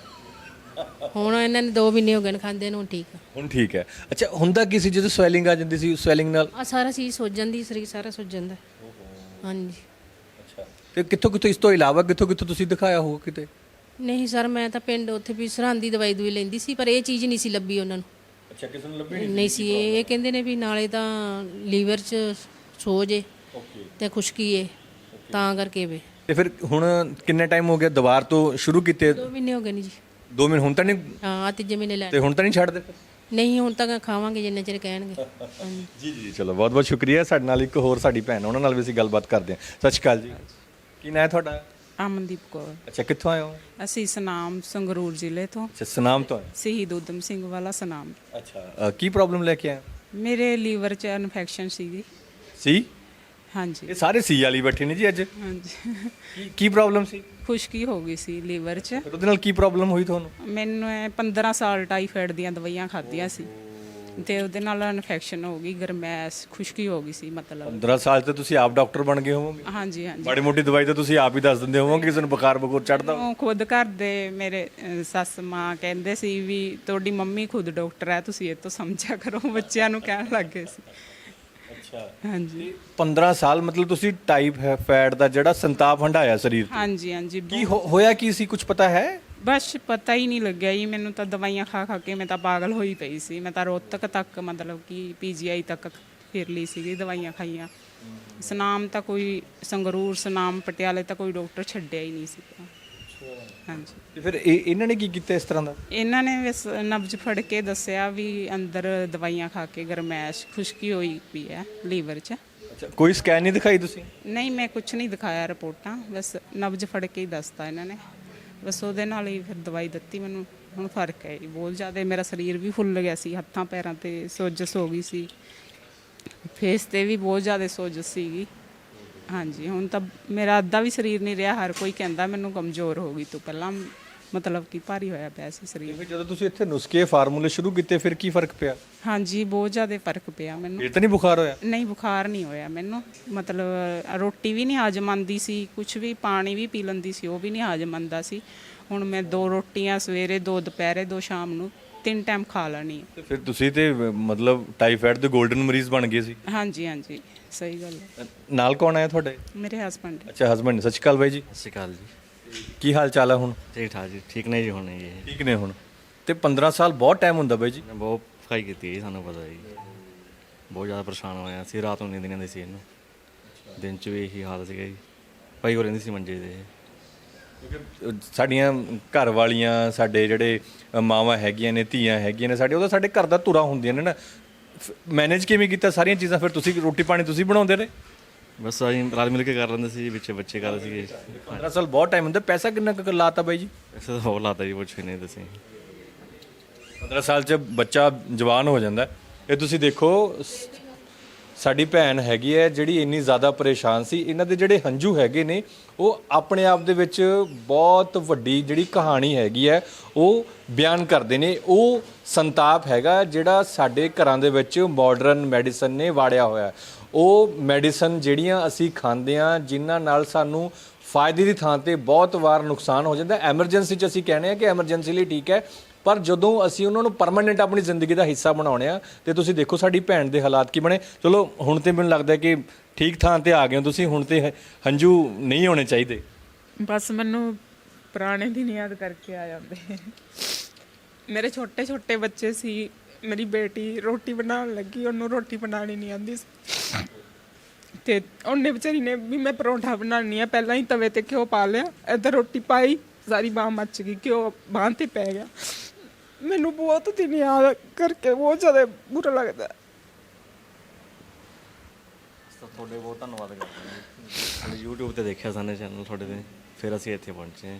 ਹੁਣ ਇਹਨਾਂ ਨੇ 2 ਮਹੀਨੇ ਹੋ ਗਏ ਨੇ ਖਾਂਦੇ ਨੂੰ ਠੀਕ ਆ। ਹੁਣ ਠੀਕ ਹੈ। ਅੱਛਾ ਹੁੰਦਾ ਕੀ ਸੀ ਜਦੋਂ ਸਵੈਲਿੰਗ ਆ ਜਾਂਦੀ ਸੀ ਸਵੈਲਿੰਗ ਨਾਲ? ਆ ਸਾਰਾ ਚੀਜ਼ ਸੁੱਜ ਜਾਂਦੀ ਸਰੀਰ ਸਾਰਾ ਸੁੱਜ ਜਾਂਦਾ। ਹਾਂਜੀ। ਅੱਛਾ। ਤੇ ਕਿੱਥੋਂ ਕਿੱਥੋਂ ਇਸ ਤੋਂ ਇਲਾਵਾ ਕਿੱਥੋਂ ਕਿੱਥੋਂ ਤੁਸੀਂ ਦਿਖਾਇਆ ਹੋਊ ਕਿਤੇ? ਨਹੀਂ ਸਰ ਮੈਂ ਤਾਂ ਪਿੰਡ ਉੱਥੇ ਵੀ ਸਰਹੰਦ ਦੀ ਦਵਾਈ ਦੂਈ ਲੈਂਦੀ ਸੀ ਪਰ ਇਹ ਚੀਜ਼ ਨਹੀਂ ਸੀ ਲੱਭੀ ਉਹਨਾਂ ਨੂੰ। ਅੱਛਾ ਕਿਸੇ ਨੂੰ ਲੱਭੀ ਨਹੀਂ ਸੀ ਇਹ ਇਹ ਕਹਿੰਦੇ ਨੇ ਵੀ ਨਾਲੇ ਤਾਂ ਲੀਵਰ 'ਚ ਸੋਜ ਏ ਤੇ ਖੁਸ਼ਕੀ ਏ ਤਾਂ ਕਰਕੇ ਵੇ। ਤੇ ਫਿਰ ਹੁਣ ਕਿੰਨੇ ਟਾਈਮ ਹੋ ਗਿਆ ਦੁਬਾਰ ਤੋਂ ਸ਼ੁਰੂ ਕੀਤੇ? 2 ਮਹੀਨੇ ਹੋ ਗਏ ਨੇ ਜੀ। 2 ਮਹੀਨੇ ਹੁਣ ਤਾਂ ਨਹੀਂ ਹਾਂ ਆ ਤੀਜੇ ਮਹੀਨੇ ਲੈ ਤੇ ਹੁਣ ਤਾਂ ਨਹੀਂ ਛੱਡਦੇ? ਫਿਰ ਨਹੀਂ ਹੁਣ ਤਾਂ ਖਾਵਾਂਗੇ ਜਿੰਨੇ ਚਿਰ ਕਹਿਣਗੇ। ਹਾਂਜੀ। ਜੀ ਜੀ ਚਲੋ ਬਹੁਤ ਬਹੁਤ ਸ਼ੁਕਰੀਆ ਸਾਡੇ ਨਾਲ ਇੱਕ ਹੋਰ ਸਾਡੀ ਭੈਣ ਉਹਨਾਂ ਨਾਲ ਵੀ ਅਸੀਂ ਗੱਲਬਾਤ ਕਰਦੇ ਹਾਂ। ਸਤਿ ਸ਼੍ਰੀ ਅਕਾਲ ਜੀ। ਕੀ ਨਾਂ ਹੈ ਤੁਹਾਡਾ? ਅਮਨਦੀਪ ਕੌਰ। ਅੱਛਾ ਕਿੱਥੋਂ ਆਏ ਹੋ? ਅਸੀਂ ਸਨਾਮ ਸੰਗਰੂਰ ਜ਼ਿਲ੍ਹੇ ਤੋਂ। ਅੱਛਾ ਸਨਾਮ ਤੋਂ ਆਏ? ਸ਼ਹੀਦ ਊਧਮ ਸਿੰਘ ਵਾਲਾ ਸਨਾਮ। ਅੱਛਾ ਅ, ਕੀ ਪ੍ਰੋਬਲਮ ਲੈ ਕੇ ਆਏ? ਮੇਰੇ ਲੀਵਰ 'ਚ ਇਨਫੈਕਸ਼ਨ ਸੀਗੀ। ਸੀ? ਹਾਂਜੀ। ਇਹ ਸਾਰੇ ਸੀ ਵਾਲੀ ਬੈਠੇ ਨੇ ਜੀ ਅੱਜ। ਹਾਂਜੀ। ਕੀ ਕੀ ਪ੍ਰੋਬਲਮ ਸੀ? ਖੁਸ਼ਕੀ ਹੋ ਗਈ ਸੀ ਲੀਵਰ 'ਚ। ਫਿਰ ਉਹਦੇ ਨਾਲ ਕੀ ਪ੍ਰੋਬਲਮ ਹੋਈ ਤੁਹਾਨੂੰ? ਮੈਨੂੰ ਇਹ 15 ਸਾਲ ਟਾਈਫਾਇਡ ਦੀਆਂ ਦਵਾਈਆਂ ਖਾਧੀਆਂ ਸੀ। ਤੇ ਉਹਦੇ ਨਾਲ ਇਨਫੈਕਸ਼ਨ ਹੋ ਗਈ ਗਰਮੈਸ਼ ਖੁਸ਼ਕੀ ਹੋ ਗਈ ਸੀ ਮਤਲਬ। 15 ਸਾਲ ਤੇ ਤੁਸੀਂ ਆਪ ਡਾਕਟਰ ਬਣ ਗਏ ਹੋਵੋਗੇ? ਹਾਂਜੀ ਹਾਂਜੀ। ਮਾੜੀ ਮੋਟੀ ਦਵਾਈ ਤਾਂ ਤੁਸੀਂ ਆਪ ਹੀ ਦੱਸ ਦਿੰਦੇ ਹੋਵੋਗੇ ਕਿਸੇ ਨੂੰ ਬੁਖਾਰ ਬਖੂਰ ਚੜਦਾ ਉਹ ਖੁਦ ਘਰ ਦੇ ਮੇਰੇ ਅਹ, ਸੱਸ ਮਾਂ ਕਹਿੰਦੇ ਸੀ ਵੀ ਤੁਹਾਡੀ ਮੰਮੀ ਖੁਦ ਡਾਕਟਰ ਹੈ ਤੁਸੀਂ ਇਹ ਤੋਂ ਸਮਝਿਆ ਕਰੋ ਬੱਚਿਆਂ ਨੂੰ ਕਹਿਣ ਲੱਗੇ ਸੀ। ਅੱਛਾ। ਹਾਂਜੀ। 15 ਸਾਲ ਮਤਲਬ ਤੁਸੀਂ ਟਾਈਪ ਫੈਟ ਦਾ ਜਿਹੜਾ ਸੰਤਾਪ ਹੰਡਾਇਆ ਸਰੀਰ ਤੇ। ਹਾਂਜੀ ਹਾਂਜੀ ਕੀ ਹੋ- ਹੋਇਆ ਕੀ ਸੀ ਕੁਝ ਪਤਾ ਹੈ? ਬਸ ਪਤਾ ਹੀ ਨਹੀਂ ਲੱਗਿਆ ਜੀ ਮੈਨੂੰ ਤਾਂ ਦਵਾਈਆਂ ਖਾ ਖਾ ਕੇ ਮੈਂ ਤਾਂ ਪਾਗਲ ਹੋਈ ਪਈ ਸੀ। ਮੈਂ ਤਾਂ ਰੋਹਤਕ ਤੱਕ ਮਤਲਬ ਕਿ ਪੀਜੀਆਈ ਤੱਕ ਫਿਰ ਲਈ ਸੀਗੀ ਦਵਾਈਆਂ ਖਾਈਆਂ। ਸਨਾਮ ਤਾਂ ਕੋਈ ਸੰਗਰੂਰ ਸਨਾਮ ਪਟਿਆਲੇ ਤਾਂ ਕੋਈ ਡਾਕਟਰ ਛੱਡਿਆ ਹੀ ਨਹੀਂ ਸੀਗਾ। ਹਾਂਜੀ। ਤੇ ਫਿਰ ਇਹ ਇਹਨਾਂ ਨੇ ਕੀ ਕੀਤਾ ਇਸ ਤਰ੍ਹਾਂ ਦਾ? ਇਹਨਾਂ ਨੇ ਬਸ ਨਬਜ ਫੜ ਕੇ ਦੱਸਿਆ ਵੀ ਅੰਦਰ ਦਵਾਈਆਂ ਖਾ ਕੇ ਗਰਮੈਸ਼ ਖੁਸ਼ਕੀ ਹੋਈ ਪਈ ਹੈ ਲੀਵਰ 'ਚ। ਅੱਛਾ ਕੋਈ ਸਕੈਨ ਨਹੀਂ ਦਿਖਾਈ ਤੁਸੀਂ? ਨਹੀਂ ਮੈਂ ਕੁਝ ਨਹੀਂ ਦਿਖਾਇਆ ਰਿਪੋਰਟਾਂ ਬਸ ਨਬਜ ਫੜ ਕੇ ਹੀ ਦੱਸਤਾ ਇਹਨਾਂ ਨੇ। ਬਸ ਉਹਦੇ ਨਾਲ ਹੀ ਫਿਰ ਦਵਾਈ ਦਿੱਤੀ ਮੈਨੂੰ ਹੁਣ ਫ਼ਰਕ ਹੈ ਜੀ ਬਹੁਤ ਜ਼ਿਆਦਾ। ਮੇਰਾ ਸਰੀਰ ਵੀ ਫੁੱਲ ਗਿਆ ਸੀ ਹੱਥਾਂ ਪੈਰਾਂ ਤੇ ਸੋਜਸ ਹੋ ਗਈ ਸੀ। ਫੇਸ ਤੇ ਵੀ ਬਹੁਤ ਜ਼ਿਆਦਾ ਸੋਜਸ ਸੀਗੀ। ਹਾਂਜੀ ਹੁਣ ਤਾਂ ਮੇਰਾ ਅੱਧਾ ਵੀ ਸਰੀਰ ਨਹੀਂ ਰਿਹਾ ਹਰ ਕੋਈ ਕਹਿੰਦਾ ਮੈਨੂੰ ਕਮਜ਼ੋਰ ਹੋ ਗਈ ਤੂੰ। ਪਹਿਲਾਂ ਮਤਲਬ ਕਿ ਭਾਰੀ ਹੋਇਆ ਪਿਆ ਸੀ ਸਰੀਰ। ਫਿਰ ਜਦੋਂ ਤੁਸੀਂ ਇੱਥੇ ਨੁਸਖੇ ਫਾਰਮੂਲੇ ਸ਼ੁਰੂ ਕੀਤੇ ਫਿਰ ਕੀ ਫ਼ਰਕ ਪਿਆ? ਹਾਂਜੀ ਬਹੁਤ ਜ਼ਿਆਦਾ ਫ਼ਰਕ ਪਿਆ ਮੈਨੂੰ। ਫਿਰ ਤਾਂ ਨਹੀਂ ਬੁਖਾਰ ਹੋਇਆ? ਨਹੀਂ ਬੁਖਾਰ ਨਹੀਂ ਹੋਇਆ ਮੈਨੂੰ। ਮਤਲਬ ਰੋਟੀ ਵੀ ਨਹੀਂ ਹਾਜ਼ਮ ਸੀ ਕੁਝ ਵੀ ਪਾਣੀ ਵੀ ਪੀ ਲੈਂਦੀ ਸੀ ਉਹ ਵੀ ਨਹੀਂ ਹਾਜ਼ਮ ਸੀ। ਹੁਣ ਮੈਂ ਦੋ ਰੋਟੀਆਂ ਸਵੇਰੇ ਦੋ ਦੁਪਹਿਰੇ ਦੋ ਸ਼ਾਮ ਨੂੰ ਤਿੰਨ ਟਾਈਮ ਖਾ ਲੈਣੀ। ਤੇ ਫਿਰ ਤੁਸੀਂ ਤੇ ਮਤਲਬ ਟਾਈਫਾਇਡ ਦੇ 골ਡਨ ਮਰੀਜ਼ ਬਣ ਗਏ ਸੀ। ਹਾਂਜੀ ਹਾਂਜੀ। ਸਹੀ ਗੱਲ ਹੈ। ਨਾਲ ਕੌਣ ਆਇਆ ਤੁਹਾਡੇ? ਮੇਰੇ ਹਸਬੰਡ ਅੱਛਾ ਹਸਬੰਡ ਸਤਿ ਸ਼੍ਰੀ ਅਕਾਲ ਬਾਈ ਜੀ। ਸਤਿ ਸ਼੍ਰੀ ਅਕਾਲ ਜੀ। ਕੀ ਹਾਲ ਚਾਲ ਹੈ ਹੁਣ? ਠੀਕ ਠਾਕ ਜੀ ਠੀਕ ਨਹੀਂ ਜੀ ਹੁਣ ਜੀ ਠੀਕ ਨੇ ਹੁਣ। ਤੇ 15 ਸਾਲ ਬਹੁਤ ਟਾਈਮ ਹੁੰਦਾ ਬਾਈ ਜੀ। ਬਹੁਤ ਫਾਈ ਕੀਤੀ ਜੀ ਸਾਨੂੰ ਪਤਾ ਜੀ। ਬਹੁਤ ਜ਼ਿਆਦਾ ਪਰੇਸ਼ਾਨ ਹੋਇਆ ਸੀ ਰਾਤ ਨੂੰ ਨੀਂਦ ਨਹੀਂ ਆਉਂਦੀ ਸੀ ਇਹਨੂੰ। ਦਿਨ ਚ ਵੀ ਇਹੀ ਹਾਲ ਸੀਗਾ ਜੀ। ਭਾਈ ਹੋ ਰਹਿੰਦੀ ਸੀ ਮੰਜੇ ਤੇ। ਕਿਉਂਕਿ ਸਾਡੀਆਂ ਘਰ ਵਾਲੀਆਂ ਸਾਡੇ ਜਿਹੜੇ ਮਾਵਾਂ ਹੈਗੀਆਂ ਨੇ ਧੀਆਂ ਹੈਗੀਆਂ ਨੇ ਸਾਡੇ ਉਹਦਾ ਸਾਡੇ ਘਰ ਦਾ ਧੁਰਾ ਹੁੰਦੀਆਂ ਨੇ ਨਾ। ਮੈਨੇਜ ਕਿਵੇਂ ਕੀਤਾ? ਸਾਰੀਆਂ ਚੀਜ਼ਾਂ ਫਿਰ ਤੁਸੀਂ ਰੋਟੀ ਪਾਣੀ ਤੁਸੀਂ ਬਣਾਉਂਦੇ ਰਹੇ? ਬਸ ਅਸੀਂ ਰਲ ਮਿਲ ਕੇ ਕਰ ਲੈਂਦੇ ਸੀ ਜੀ, ਵਿੱਚ ਬੱਚੇ ਕਰਦੇ ਸੀਗੇ। 15 ਸਾਲ ਬਹੁਤ ਟਾਈਮ ਹੁੰਦਾ। ਪੈਸਾ ਕਿੰਨਾ ਕੁ ਲਾਤਾ ਬਾਈ ਜੀ? ਵੈਸੇ ਤਾਂ ਹੋਰ ਲਾਤਾ ਜੀ ਪੁੱਛੇ ਨਹੀਂ ਤੁਸੀਂ 15 ਸਾਲ ਚ ਬੱਚਾ ਜਵਾਨ ਹੋ ਜਾਂਦਾ। ਹੈ। ਇਹ ਤੁਸੀਂ ਦੇਖੋ ਸ- ਸਾਡੀ ਭੈਣ ਹੈਗੀ ਹੈ ਜਿਹੜੀ ਇੰਨੀ ਜ਼ਿਆਦਾ ਪਰੇਸ਼ਾਨ ਸੀ। ਇਹਨਾਂ ਦੇ ਜਿਹੜੇ ਹੰਝੂ ਹੈਗੇ ਨੇ, ਉਹ ਆਪਣੇ ਆਪ ਦੇ ਵਿੱਚ ਬਹੁਤ ਵੱਡੀ ਜਿਹੜੀ ਕਹਾਣੀ ਹੈਗੀ ਹੈ, ਉਹ ਬਿਆਨ ਕਰਦੇ ਨੇ। ਉਹ ਸੰਤਾਪ ਹੈਗਾ ਜਿਹੜਾ ਸਾਡੇ ਘਰਾਂ ਦੇ ਵਿੱਚ ਮਾਡਰਨ ਮੈਡੀਸਨ ਨੇ ਵਾੜਿਆ ਹੋਇਆ ਉਹ ਮੈਡੀਸਨ ਜਿਹੜੀਆਂ ਅਸੀਂ ਖਾਂਦੇ ਆ ਜਿਨ੍ਹਾਂ ਨਾਲ ਸਾਨੂੰ ਫਾਇਦੇ ਦੀ ਥਾਂ ਤੇ ਬਹੁਤ ਵਾਰ ਨੁਕਸਾਨ ਹੋ ਜਾਂਦਾ। ਐਮਰਜੈਂਸੀ 'ਚ ਅਸੀਂ ਕਹਿੰਦੇ ਆ ਕਿ ਐਮਰਜੈਂਸੀ ਲਈ ਠੀਕ ਹੈ। ਪਰ ਜਦੋਂ ਅਸੀਂ ਉਹਨਾਂ ਨੂੰ ਪਰਮਨੈਂਟ ਆਪਣੀ ਜ਼ਿੰਦਗੀ ਦਾ ਹਿੱਸਾ ਬਣਾਉਣੇ ਆ, ਤੇ ਤੁਸੀਂ ਦੇਖੋ ਸਾਡੀ ਭੈਣ ਦੇ ਹਾਲਾਤ ਕੀ ਬਣੇ। ਚਲੋ, ਹੁਣ ਤੇ ਮੈਨੂੰ ਲੱਗਦਾ ਕਿ ਠੀਕ ਥਾਂ ਤੇ ਆ ਗਏ ਹੋ ਤੁਸੀਂ, ਹੁਣ ਤੇ ਹ- ਹੰਝੂ ਨਹੀਂ ਹੋਣੇ ਚਾਹੀਦੇ। ਬਸ ਮੈਨੂੰ ਪੁਰਾਣੇ ਦਿਨ ਯਾਦ ਕਰਕੇ ਆ ਜਾਂਦੇ। ਮੇਰੇ ਛੋਟੇ ਛੋਟੇ ਬੱਚੇ ਸੀ, ਮੇਰੀ ਬੇਟੀ ਰੋਟੀ ਬਣਾਉਣ ਲੱਗੀ, ਉਹਨੂੰ ਰੋਟੀ ਬਣਾਉਣੀ ਨਹੀਂ ਆਉਂਦੀ ਸੀ। ਤੇ ਉਹਨੇ ਵਿਚਾਰੀ ਨੇ ਵੀ ਮੈਂ ਪਰੌਂਠਾ ਬਣਾਉਣੀ ਆ, ਪਹਿਲਾਂ ਹੀ ਤਵੇ ਤੇ ਘਿਓ ਪਾ ਲਿਆ, ਇੱਧਰ ਰੋਟੀ ਪਾਈ, ਸਾਰੀ ਬਾਂਹ ਮੱਚ ਗਈ, ਘਿਓ ਬਾਂਹ ਤੇ ਪੈ ਗਿਆ। ਮੈਨੂੰ ਬਹੁਤ ਦਿਨ ਯਾਦ ਕਰਕੇ ਬਹੁਤ ਜ਼ਿਆਦਾ ਬੁਰਾ ਲੱਗਦਾ ਹੈ। ਤੁਹਾਡੇ ਬਹੁਤ ਧੰਨਵਾਦ ਕਰਦੇ ਹਾਂ ਜੀ। YouTube ਤੇ ਦੇਖਿਆ ਸਾਨੇ ਚੈਨਲ ਤੁਹਾਡੇ ਤੇ ਫਿਰ ਅਸੀਂ ਇੱਥੇ ਪਹੁੰਚੇ ਹਾਂ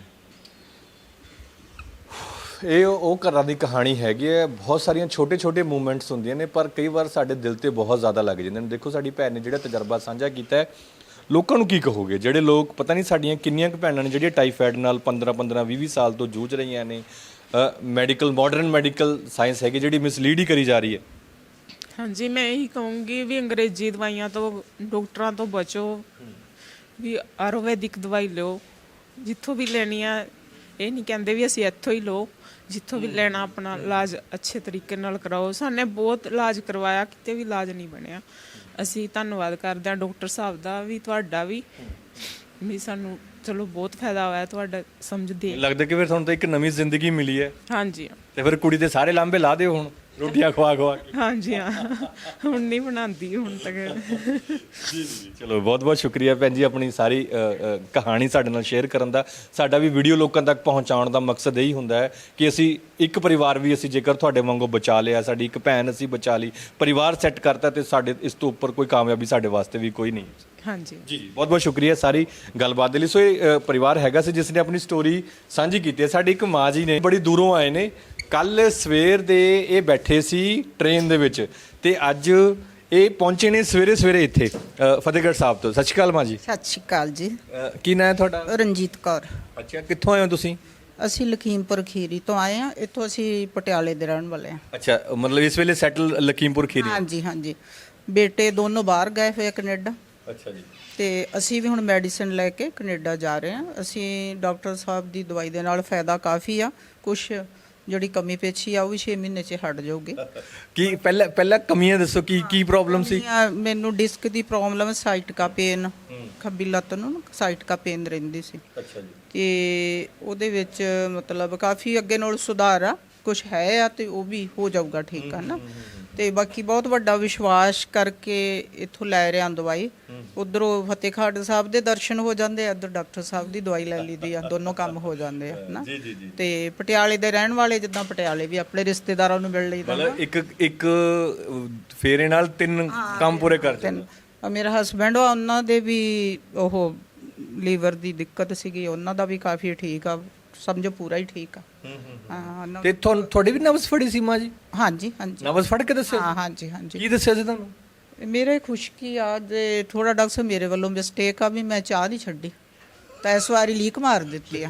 ਇਹ ਉਹ ਉਹ ਘਰਾਂ ਦੀ ਕਹਾਣੀ ਹੈਗੀ ਹੈ ਬਹੁਤ ਸਾਰੀਆਂ ਛੋਟੇ-ਛੋਟੇ ਮੂਵਮੈਂਟਸ ਹੁੰਦੀਆਂ ਨੇ ਪਰ ਕਈ ਵਾਰ ਸਾਡੇ ਦਿਲ ਤੇ ਬਹੁਤ ਜ਼ਿਆਦਾ ਲੱਗ ਜਾਂਦੇ ਨੇ ਦੇਖੋ ਸਾਡੀ ਭੈਣ ਨੇ ਜਿਹੜਾ ਤਜਰਬਾ ਸਾਂਝਾ ਕੀਤਾ ਹੈ ਲੋਕਾਂ ਨੂੰ ਕੀ ਕਹੋਗੇ ਜਿਹੜੇ ਲੋਕ ਪਤਾ ਨਹੀਂ ਸਾਡੀਆਂ ਕਿੰਨੀਆਂ ਕੁ ਭੈਣਾਂ ਨੇ ਜਿਹੜੀਆਂ ਟਾਈਫਾਇਡ ਨਾਲ 15-15 20-20 ਸਾਲ ਤੋਂ ਜੂਝ ਰਹੀਆਂ ਨੇ ਮੈਡੀਕਲ ਮਾਡਰਨ ਮੈਡੀਕਲ ਸਾਇੰਸ ਹੈਗੀ ਜਿਹੜੀ ਮਿਸਲੀਡ ਹੀ ਕਰੀ ਜਾ ਰਹੀ ਹੈ। ਹਾਂਜੀ ਮੈਂ ਇਹੀ ਕਹੂੰਗੀ ਵੀ ਅੰਗਰੇਜ਼ੀ ਦਵਾਈਆਂ ਤੋਂ ਡਾਕਟਰਾਂ ਤੋਂ ਬਚੋ ਵੀ ਆਯੁਰਵੈਦਿਕ ਦਵਾਈ ਲਓ। ਜਿੱਥੋਂ ਵੀ ਲੈਣੀ ਆ ਇਹ ਨਹੀਂ ਕਹਿੰਦੇ ਵੀ ਅਸੀਂ ਇੱਥੋਂ ਹੀ ਲਓ ਜਿੱਥੋਂ ਵੀ ਲੈਣਾ ਆਪਣਾ ਇਲਾਜ ਅੱਛੇ ਤਰੀਕੇ ਨਾਲ ਕਰਾਓ। ਸਾਨੇ ਬਹੁਤ ਇਲਾਜ ਕਰਵਾਇਆ ਕਿਤੇ ਵੀ ਇਲਾਜ ਨਹੀਂ ਬਣਿਆ। ਅਸੀਂ ਧੰਨਵਾਦ ਕਰਦੇ ਹਾਂ ਡਾਕਟਰ ਸਾਹਿਬ ਦਾ ਵੀ ਤੁਹਾਡਾ ਵੀ। ਵੀ ਸਾਨੂੰ ਚਲੋ ਬਹੁਤ ਫਾਇਦਾ ਹੋਇਆ ਤੁਹਾਡਾ ਸਮਝਦੇ। ਲੱਗਦਾ ਕਿ ਫਿਰ ਤੁਹਾਨੂੰ ਤਾਂ ਇੱਕ ਨਵੀਂ ਜ਼ਿੰਦਗੀ ਮਿਲੀ ਹੈ। ਹਾਂਜੀ। ਤੇ ਫਿਰ ਕੁੜੀ ਦੇ ਸਾਰੇ ਲਾਂਬੇ ਲਾ ਦਿਓ ਹੁਣ। ਰੋਟੀਆਂ ਖਵਾ ਖਵਾ ਕੇ। ਹਾਂਜੀ ਹਾਂ। ਹੁਣ ਨਹੀਂ ਬਣਾਉਂਦੀ ਹੁਣ ਤੱਕ। ਚਲੋ ਬਹੁਤ ਬਹੁਤ ਸ਼ੁਕਰੀਆ ਭੈਣ ਜੀ ਆਪਣੀ ਸਾਰੀ ਅ, ਅ, ਕਹਾਣੀ ਸਾਡੇ ਨਾਲ ਸ਼ੇਅਰ ਕਰਨ ਦਾ। ਸਾਡਾ ਵੀ ਵੀਡੀਓ ਲੋਕਾਂ ਤੱਕ ਪਹੁੰਚਾਉਣ ਦਾ ਮਕਸਦ ਇਹੀ ਹੁੰਦਾ ਹੈ ਕਿ ਅਸੀਂ ਇੱਕ ਪਰਿਵਾਰ ਵੀ ਅਸੀਂ ਜੇਕਰ ਤੁਹਾਡੇ ਵਾਂਗੂ ਬਚਾ ਲਿਆ ਸਾਡੀ ਇੱਕ ਭੈਣ ਅਸੀਂ ਬਚਾ ਲਈ ਪਰਿਵਾਰ ਸੈੱਟ ਕਰਤਾ ਤੇ ਸਾਡੇ ਇਸ ਤੋਂ ਉੱਪਰ ਕੋਈ ਕਾਮਯਾਬੀ ਸਾਡੇ ਵਾਸਤੇ ਵੀ ਕੋਈ ਨਹੀਂ। ਹਾਂਜੀ। ਜੀ ਬਹੁਤ ਬਹੁਤ ਸ਼ੁਕਰੀਆ ਸਾਰੀ ਗੱਲਬਾਤ ਦੇ ਲਈ। ਸੋ ਇਹ ਅ, ਪਰਿਵਾਰ ਹੈਗਾ ਸੀ ਜਿਸ ਨੇ ਆਪਣੀ ਸਟੋਰੀ ਸਾਂਝੀ ਕੀਤੀ ਹੈ। ਸਾਡੀ ਇੱਕ ਮਾਂ ਜੀ ਨੇ ਬੜੀ ਦੂਰੋਂ ਆਏ ਨੇ ਕੱਲ ਸਵੇਰ ਦੇ ਇਹ ਬੈਠੇ ਸੀ ਟ੍ਰੇਨ ਦੇ ਵਿੱਚ ਤੇ ਅੱਜ ਇਹ ਪਹੁੰਚੇ ਨੇ ਸਵੇਰੇ ਸਵੇਰੇ ਇੱਥੇ ਅ, ਫਤਿਹਗੜ੍ਹ ਸਾਹਿਬ ਤੋਂ। ਸਤਿ ਸ਼੍ਰੀ ਅਕਾਲ ਮਾਂ ਜੀ। ਸਤਿ ਸ਼੍ਰੀ ਅਕਾਲ ਜੀ। ਅ, ਕੀ ਨਾਂ ਹੈ ਤੁਹਾਡਾ? ਰਣਜੀਤ ਕੌਰ। ਅੱਛਾ ਕਿੱਥੋਂ ਆਏ ਹੋ ਤੁਸੀਂ? ਅਸੀਂ ਲਖੀਮਪੁਰ ਖੀਰੀ ਤੋਂ ਆਏ ਆ ਇੱਥੋਂ ਅਸੀਂ ਪਟਿਆਲੇ ਦੇ ਰਹਿਣ ਵਾਲੇ ਆ ਅੱਛਾ ਮਤਲਬ ਇਸ ਵੇਲੇ ਸੈਟਲ ਲਖੀਮਪੁਰ ਖੀਰੀ ਹਾਂਜੀ ਹਾਂਜੀ। ਬੇਟੇ ਦੋਨੋਂ ਬਾਹਰ ਗਏ ਹੋਏ ਆ ਕੈਨੇਡਾ। ਅੱਛਾ ਜੀ। ਤੇ ਅਸੀਂ ਵੀ ਹੁਣ ਮੈਡੀਸਿਨ ਲੈ ਕੇ ਕੈਨੇਡਾ ਜਾ ਰਹੇ ਆ ਅਸੀਂ ਡਾਕਟਰ ਸਾਹਿਬ ਦੀ ਦਵਾਈ ਦੇ ਨਾਲ ਫਾਇਦਾ ਕਾਫੀ ਆ। ਕੁਝ ਜਿਹੜੀ ਕਮੀ ਪੇਛੀ ਆ ਉਹ ਵੀ 6 ਮਹੀਨੇ 'ਚ ਹਟ ਜਾਊਗੀ। ਕੀ ਪਹਿਲਾਂ ਪਹਿਲਾਂ ਕਮੀਆਂ ਦੱਸੋ ਕੀ ਕੀ ਪ੍ਰੋਬਲਮ ਸੀ? ਕਮੀਆਂ, ਮੈਨੂੰ ਡਿਸਕ ਦੀ ਪ੍ਰੋਬਲਮ ਸਾਈਟਕਾ ਪੇਨ ਖੱਬੀ ਲੱਤ ਨੂੰ ਨਾ ਸਾਈਟਕਾ ਪੇਨ ਰਹਿੰਦੀ ਸੀ। ਅੱਛਾ ਜੀ। ਤੇ ਉਹਦੇ ਵਿੱਚ ਮਤਲਬ ਕਾਫੀ ਅੱਗੇ ਨਾਲ ਸੁਧਾਰ ਆ। ਕੁਝ ਹੈ ਆ ਤੇ ਉਹ ਵੀ ਹੋ ਜਾਊਗਾ ਠੀਕ ਆ ਨਾ। ਤੇ ਬਾਕੀ ਬਹੁਤ ਵੱਡਾ ਵਿਸ਼ਵਾਸ ਕਰਕੇ ਇੱਥੋਂ ਲੈ ਰਿਆਂ ਦਵਾਈ ਉਧਰੋਂ ਫਤਿਹਖਾੜ ਸਾਹਿਬ ਦੇ ਦਰਸ਼ਨ ਹੋ ਜਾਂਦੇ ਆ ਇੱਧਰ ਡਾਕਟਰ ਸਾਹਿਬ ਦੀ ਦਵਾਈ ਲੈ ਲਈਦੀ ਆ ਦੋਨੋਂ ਕੰਮ ਹੋ ਜਾਂਦੇ ਆ ਨਾ। ਤੇ ਪਟਿਆਲੇ ਦੇ ਰਹਿਣ ਵਾਲੇ ਜਿੱਦਾਂ ਪਟਿਆਲੇ ਵੀ ਆਪਣੇ ਰਿਸ਼ਤੇਦਾਰਾਂ ਨੂੰ ਮਿਲ ਲਈਦਾ। ਮਤਲਬ ਇੱਕ ਇੱਕ ਫੇਰੇ ਨਾਲ ਤਿੰਨ ਕੰਮ ਪੂਰੇ ਕਰ ਆ ਮੇਰਾ ਹਸਬੰਡ ਉਹਨਾਂ ਦੇ ਵੀ ਉਹ ਲੀਵਰ ਦੀ ਦਿੱਕਤ ਸੀਗੀ ਉਹਨਾਂ ਦਾ ਵੀ ਕਾਫੀ ਠੀਕ ਆ। ਸਮਝੋ ਪੂਰਾ ਹੀ ਠੀਕ ਆ। ਹਾਂ ਤੇ ਤੁਹਾਨੂੰ ਤੁਹਾਡੀ ਵੀ ਨਬਜ਼ ਫੜੀ ਸੀ ਮਾਂ ਜੀ? ਹਾਂਜੀ ਹਾਂਜੀ। ਨਬਜ਼ ਫੜ ਕੇ ਦੱਸਿਓ। ਹਾਂ ਹਾਂਜੀ ਹਾਂਜੀ। ਕੀ ਦੱਸਿਆ ਸੀ ਤੁਹਾਨੂੰ? ਮੇਰੇ ਖੁਸ਼ਕੀ ਆ ਜੇ ਥੋੜਾ ਡਾਕਟਰ ਸਾਹਿਬ ਮੇਰੇ ਵੱਲੋਂ ਮਿਸਟੇਕ ਆ ਵੀ ਮੈਂ ਚਾਹ ਨਹੀਂ ਛੱਡੀ। ਤਾਂ ਇਸ ਵਾਰੀ ਲੀਕ ਮਾਰ ਦਿੱਤੀ ਆ।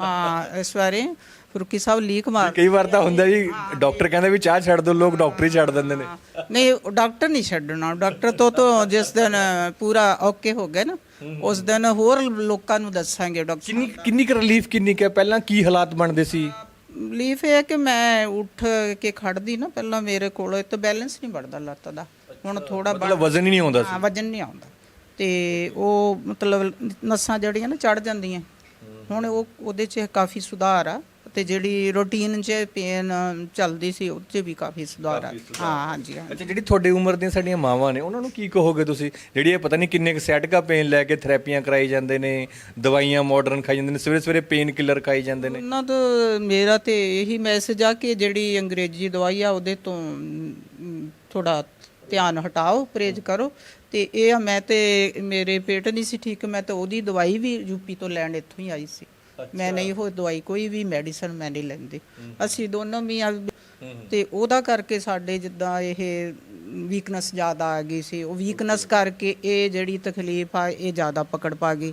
ਹਾਂ ਇਸ ਵਾਰੀ ਫਰੂਕੀ ਸਾਹਿਬ ਲੀਕ ਮਾਰ ਕਈ ਵਾਰ ਤਾਂ ਹੁੰਦਾ ਜੀ ਡਾਕਟਰ ਕਹਿੰਦੇ ਵੀ ਚਾਹ ਛੱਡ ਦਿਓ ਲੋਕ ਡਾਕਟਰ ਹੀ ਛੱਡ ਦਿੰਦੇ ਨੇ। ਨਹੀਂ ਉਹ ਡਾਕਟਰ ਨਹੀਂ ਛੱਡਣਾ। ਡਾਕਟਰ ਤੋਂ ਤਾਂ ਜਿਸ ਦਿਨ ਪੂਰਾ ਓਕੇ ਹੋ ਗਿਆ ਨਾ। ਉਸ ਦਿਨ ਹੋਰ ਲੋਕਾਂ ਨੂੰ ਦੱਸਾਂਗੇ ਡਾਕਟਰ ਕਿੰਨੀ ਕਿੰਨੀ ਕੁ ਰਿਲੀਫ ਕਿੰਨੀ ਕੁ ਹੈ? ਪਹਿਲਾਂ ਕੀ ਹਾਲਾਤ ਬਣਦੇ ਸੀ? ਲੀਫ ਇਹ ਹੈ ਕਿ ਮੈਂ ਉੱਠ ਕੇ ਖੜਦੀ ਨਾ ਪਹਿਲਾਂ ਮੇਰੇ ਕੋਲ ਇਹ ਤਾਂ ਬੈਲੈਂਸ ਨਹੀਂ ਬਣਦਾ ਲੱਤ ਦਾ। ਹੁਣ ਥੋੜਾ ਮਤਲਬ ਵਜ਼ਨ ਹੀ ਨਹੀਂ ਆਉਂਦਾ ਸੀ? ਹਾਂ ਵਜਨ ਨਹੀਂ ਆਉਂਦਾ। ਤੇ ਉਹ ਮਤਲਬ ਨਸਾਂ ਜਿਹੜੀਆਂ ਨਾ ਚੜ ਜਾਂਦੀਆਂ। ਹੁਣ ਉਹ ਉਹਦੇ 'ਚ ਕਾਫੀ ਸੁਧਾਰ ਆ। ਤੇ ਜਿਹੜੀ ਰੂਟੀਨ 'ਚ ਪੇਨ ਚੱਲਦੀ ਸੀ ਉਹ 'ਚ ਵੀ ਕਾਫੀ ਸੁਧਾਰ ਆ। ਹਾਂ ਹਾਂਜੀ ਹਾਂ ਅੱਛਾ ਜਿਹੜੀ ਤੁਹਾਡੀ ਉਮਰ ਦੀਆਂ ਸਾਡੀਆਂ ਮਾਵਾਂ ਨੇ ਉਹਨਾਂ ਨੂੰ ਕੀ ਕਹੋਗੇ ਤੁਸੀਂ? ਜਿਹੜੀ ਇਹ ਪਤਾ ਨਹੀਂ ਕਿੰਨੇ ਕੁ ਸੈਟਕਾ ਪੇਨ ਲੈ ਕੇ ਥੈਰੇਪੀਆਂ ਕਰਾਈ ਜਾਂਦੇ ਨੇ ਦਵਾਈਆਂ ਮਾਡਰਨ ਖਾਈ ਜਾਂਦੇ ਨੇ ਸਵੇਰੇ ਸਵੇਰੇ ਪੇਨ ਕਿਲਰ ਖਾਈ ਜਾਂਦੇ ਨੇ। ਉਹਨਾਂ ਦਾ ਮੇਰਾ ਤੇ ਇਹੀ ਮੈਸੇਜ ਆ ਕਿ ਜਿਹੜੀ ਅੰਗਰੇਜ਼ੀ ਦਵਾਈ ਆ ਉਹਦੇ ਤੋਂ ਥੋੜਾ ਧਿਆਨ ਹਟਾਓ ਪਰਹੇਜ਼ ਕਰੋ। ਤੇ ਇਹ ਮੈਂ ਤੇ ਮੇਰੇ ਪੇਟ ਨਹੀਂ ਸੀ ਠੀਕ ਮੈਂ ਤਾਂ ਉਹਦੀ ਦਵਾਈ ਵੀ ਯੂਪੀ ਤੋਂ ਲੈਣ ਇੱਥੋਂ ਹੀ ਆਈ ਸੀ। ਮੈਂ ਨਹੀਂ ਉਹ ਦਵਾਈ ਕੋਈ ਵੀ ਮੈਡੀਸਨ ਮੈਂ ਨਹੀਂ ਲੈਂਦੀ। ਅਸੀਂ ਦੋਨੋਂ ਵੀ ਆ ਤੇ ਉਹਦਾ ਕਰਕੇ ਸਾਡੇ ਜਿੱਦਾਂ ਇਹ ਵੀਕਨੈਸ ਜ਼ਿਆਦਾ ਆ ਗਈ ਸੀ। ਉਹ ਵੀਕਨੈਸ ਕਰਕੇ ਇਹ ਜਿਹੜੀ ਤਕਲੀਫ ਆ ਇਹ ਜ਼ਿਆਦਾ ਪਕੜ ਪਾ ਗਈ।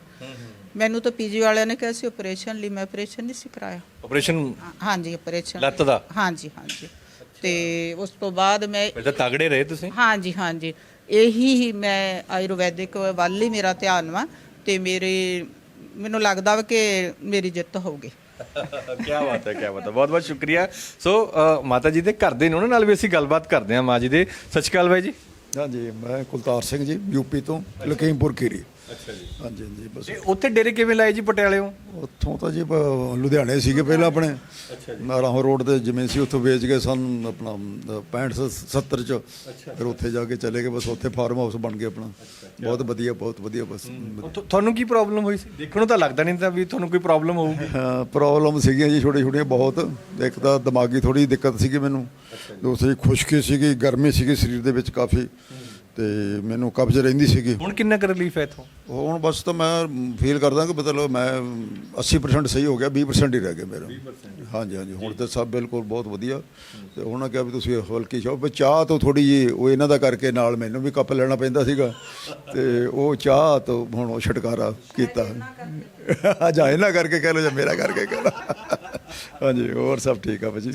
ਮੈਨੂੰ ਤਾਂ ਪੀਜੀ ਵਾਲਿਆਂ ਨੇ ਕਿਹਾ ਸੀ ਆਪਰੇਸ਼ਨ ਲਈ ਮੈਂ ਆਪਰੇਸ਼ਨ ਨਹੀਂ ਸੀ ਕਰਾਇਆ। ਆਪਰੇਸ਼ਨ ਹਾਂਜੀ ਆਪਰੇਸ਼ਨ ਲੱਤ ਦਾ? ਹਾਂਜੀ ਹਾਂਜੀ। ਤੇ ਉਸ ਤੋਂ ਬਾਅਦ ਮੈਂ ਫਿਰ ਤਾਂ ਤਗੜੇ ਰਹੇ ਤੁਸੀਂ? ਹਾਂਜੀ ਹਾਂਜੀ। ਇਹੀ ਹੀ ਮੈਂ ਆਯੁਰਵੈਦਿਕ ਵੱਲ ਹੀ ਮੇਰਾ ਧਿਆਨ ਵਾ ਤੇ ਮੇਰੇ ਮੈਨੂੰ ਲੱਗਦਾ ਵਾ ਕਿ ਮੇਰੀ ਜਿੱਤ ਹੋਊਗੀ। ਕੀ ਬਾਤ ਹੈ ਕੀ ਬਾਤ ਹੈ। ਬਹੁਤ ਬਹੁਤ ਸ਼ੁਕਰੀਆ। ਸੋ ਅ, ਮਾਤਾ ਜੀ ਦੇ ਘਰ ਦੇ ਨੇ ਉਹਨਾਂ ਨਾਲ ਵੀ ਅਸੀਂ ਗੱਲਬਾਤ ਕਰਦੇ ਹਾਂ ਮਾਂ ਜੀ ਦੇ। ਸਤਿ ਸ਼੍ਰੀ ਅਕਾਲ ਬਾਈ ਜੀ। ਹਾਂਜੀ ਮੈਂ ਕੁਲਤਾਰ ਸਿੰਘ ਜੀ ਯੂਪੀ ਤੋਂ ਲਖੀਮਪੁਰ ਖੀਰੀ। ਅੱਛਾ ਜੀ। ਹਾਂਜੀ ਹਾਂਜੀ ਬਸ। ਤੇ ਉੱਥੇ ਡੇਰੇ ਕਿਵੇਂ ਲਾਏ ਜੀ ਪਟਿਆਲਿਓਂ ਉੱਥੋਂ ਤਾਂ ਜੀ ਲੁਧਿਆਣੇ ਸੀਗੇ ਪਹਿਲਾਂ ਆਪਣੇ। ਨਾਰਾਹੋਂ ਰੋਡ ਤੇ ਜ਼ਮੀਨ ਸੀ ਉੱਥੋਂ ਵੇਚ ਕੇ ਸਨ ਆਪਣਾ ਅ, 65 70 ਚ ਫਿਰ ਉੱਥੇ ਜਾ ਕੇ ਚਲੇ ਗਏ ਬਸ ਉੱਥੇ ਫਾਰਮ ਹਾਊਸ ਬਣ ਗਿਆ ਆਪਣਾ। ਬਹੁਤ ਵਧੀਆ ਬਹੁਤ ਵਧੀਆ ਬਸ। ਤੁ- ਤੁਹਾਨੂੰ ਕੀ ਪ੍ਰੋਬਲਮ ਹੋਈ ਸੀ? ਦੇਖਣ ਨੂੰ ਤਾਂ ਲੱਗਦਾ ਨਹੀਂ ਤਾਂ ਵੀ ਤੁਹਾਨੂੰ ਕੋਈ ਪ੍ਰੋਬਲਮ ਹੋਊਗੀ। ਪ੍ਰੋਬਲਮ ਸੀਗੀਆਂ ਜੀ ਛੋਟੇ ਛੋਟੀਆਂ ਬਹੁਤ। ਇੱਕ ਤਾਂ ਦਿਮਾਗੀ ਥੋੜੀ ਦਿੱਕਤ ਸੀਗੀ ਮੈਨੂੰ। ਦੂਸਰੀ ਖੁਸ਼ਕੀ ਸੀਗੀ ਗਰਮੀ ਸੀਗੀ ਸਰੀਰ ਦੇ ਵਿੱਚ ਕਾਫੀ। ਤੇ ਮੈਨੂੰ ਕਬਜ਼ ਰਹਿੰਦੀ ਸੀਗੀ। ਹੁਣ ਕਿੰਨਾ ਕੁ ਰਿਲੀਫ ਹੈ ਇਥੋਂ? ਹੁਣ ਬਸ ਤਾਂ ਮੈਂ ਫੀਲ ਕਰਦਾ ਕਿ ਮਤਲਬ ਮੈਂ 80% ਸਹੀ ਹੋ ਗਿਆ 20% ਹੀ ਰਹਿ ਗਿਆ ਮੇਰਾ। ਹਾਂਜੀ ਹਾਂਜੀ ਹੁਣ ਤਾਂ ਸਭ ਬਿਲਕੁਲ ਬਹੁਤ ਵਧੀਆ। ਤੇ ਉਹਨਾਂ ਕਿਹਾ ਵੀ ਤੁਸੀਂ ਹਲਕੀ ਚਾਹ ਵੀ ਚਾਹ ਤੋਂ ਥੋੜੀ ਜੀ ਉਹ ਇਹਨਾਂ ਦਾ ਕਰਕੇ ਨਾਲ ਮੈਨੂੰ ਵੀ ਕੱਪ ਲੈਣਾ ਪੈਂਦਾ ਸੀਗਾ। ਤੇ ਉਹ ਚਾਹ ਤੋਂ ਹੁਣ ਉਹ ਛਟਕਾਰਾ ਕੀਤਾ। ਜਾਂ ਇਹਨਾਂ ਕਰਕੇ ਕਹਿ ਲਓ ਜਾਂ ਮੇਰਾ ਕਰਕੇ ਕਹਿ ਲਓ। ਹਾਂਜੀ ਹੋਰ ਸਭ ਠੀਕ ਆ ਭਾਜੀ?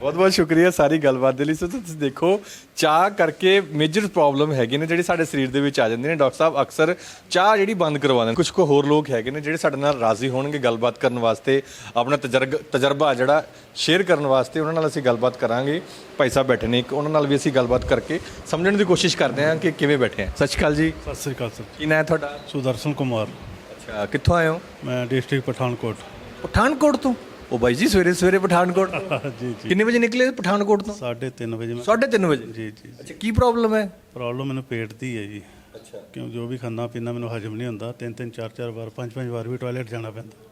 ਬਹੁਤ ਬਹੁਤ ਸ਼ੁਕਰੀਆ ਸਾਰੀ ਗੱਲਬਾਤ ਦੇ ਲਈ। ਸੋ ਤੁਸੀਂ ਦੇਖੋ ਚਾਹ ਕਰਕੇ ਮੇਜਰ ਪ੍ਰੋਬਲਮ ਹੈਗੇ ਨੇ ਜਿਹੜੇ ਸਾਡੇ ਸਰੀਰ ਦੇ ਵਿੱਚ ਆ ਜਾਂਦੇ ਨੇ। ਡਾਕਟਰ ਸਾਹਿਬ ਅਕਸਰ ਚਾਹ ਜਿਹੜੀ ਬੰਦ ਕਰਵਾ ਦਿੰਦੇ ਕੁਝ ਕੋ ਹੋਰ ਲੋਕ ਹੈਗੇ ਨੇ ਜਿਹੜੇ ਸਾਡੇ ਨਾਲ ਰਾਜ਼ੀ ਹੋਣਗੇ ਗੱਲਬਾਤ ਕਰਨ ਵਾਸਤੇ। ਆਪਣਾ ਤਜਰਗ ਤਜਰਬਾ ਜਿਹੜਾ ਸ਼ੇਅਰ ਕਰਨ ਵਾਸਤੇ ਉਹਨਾਂ ਨਾਲ ਅਸੀਂ ਗੱਲਬਾਤ ਕਰਾਂਗੇ। ਭਾਈ ਸਾਹਿਬ ਬੈਠੇ ਨੇ ਇੱਕ ਉਹਨਾਂ ਨਾਲ ਵੀ ਅਸੀਂ ਗੱਲਬਾਤ ਕਰਕੇ ਸਮਝਣ ਦੀ ਕੋਸ਼ਿਸ਼ ਕਰਦੇ ਹਾਂ ਕਿ ਕਿਵੇਂ ਬੈਠੇ ਆ। ਸਤਿ ਸ਼੍ਰੀ ਅਕਾਲ ਜੀ। ਸਤਿ ਸ੍ਰੀ ਅਕਾਲ ਸਰ। ਕੀ ਨਾਂ ਹੈ ਤੁਹਾਡਾ? ਸੁਦਰਸ਼ਨ ਕੁਮਾਰ। ਅੱਛਾ ਕਿੱਥੋਂ ਆਏ ਹੋ? ਮੈਂ ਡਿਸਟ੍ਰਿਕਟ ਪਠਾਨਕੋਟ। ਪਠਾਨਕੋਟ ਤੋਂ? ਉਹ ਬਾਈ ਜੀ ਸਵੇਰੇ ਸਵੇਰੇ ਪਠਾਨਕੋਟ। ਜੀ ਜੀ। ਕਿੰਨੇ ਵਜੇ ਨਿਕਲੇ ਪਠਾਨਕੋਟ ਤੋਂ? 3:30 ਵਜੇ ਮੈਂ 3:30 ਵਜੇ? ਜੀ ਜੀ ਅੱਛਾ ਕੀ ਪ੍ਰੋਬਲਮ ਹੈ? ਪ੍ਰੋਬਲਮ ਮੈਨੂੰ ਪੇਟ ਦੀ ਹੈ ਜੀ। ਅੱਛਾ। ਕਿਉਂ ਜੋ ਵੀ ਖਾਣਾ ਪੀਣਾ ਮੈਨੂੰ ਹਜਮ ਨਹੀਂ ਹੁੰਦਾ। ਤਿੰਨ ਤਿੰਨ ਚਾਰ ਚਾਰ ਵਾਰ ਪੰਜ ਪੰਜ ਵਾਰ ਵੀ ਟਾਇਲਟ ਜਾਣਾ ਪੈਂਦਾ।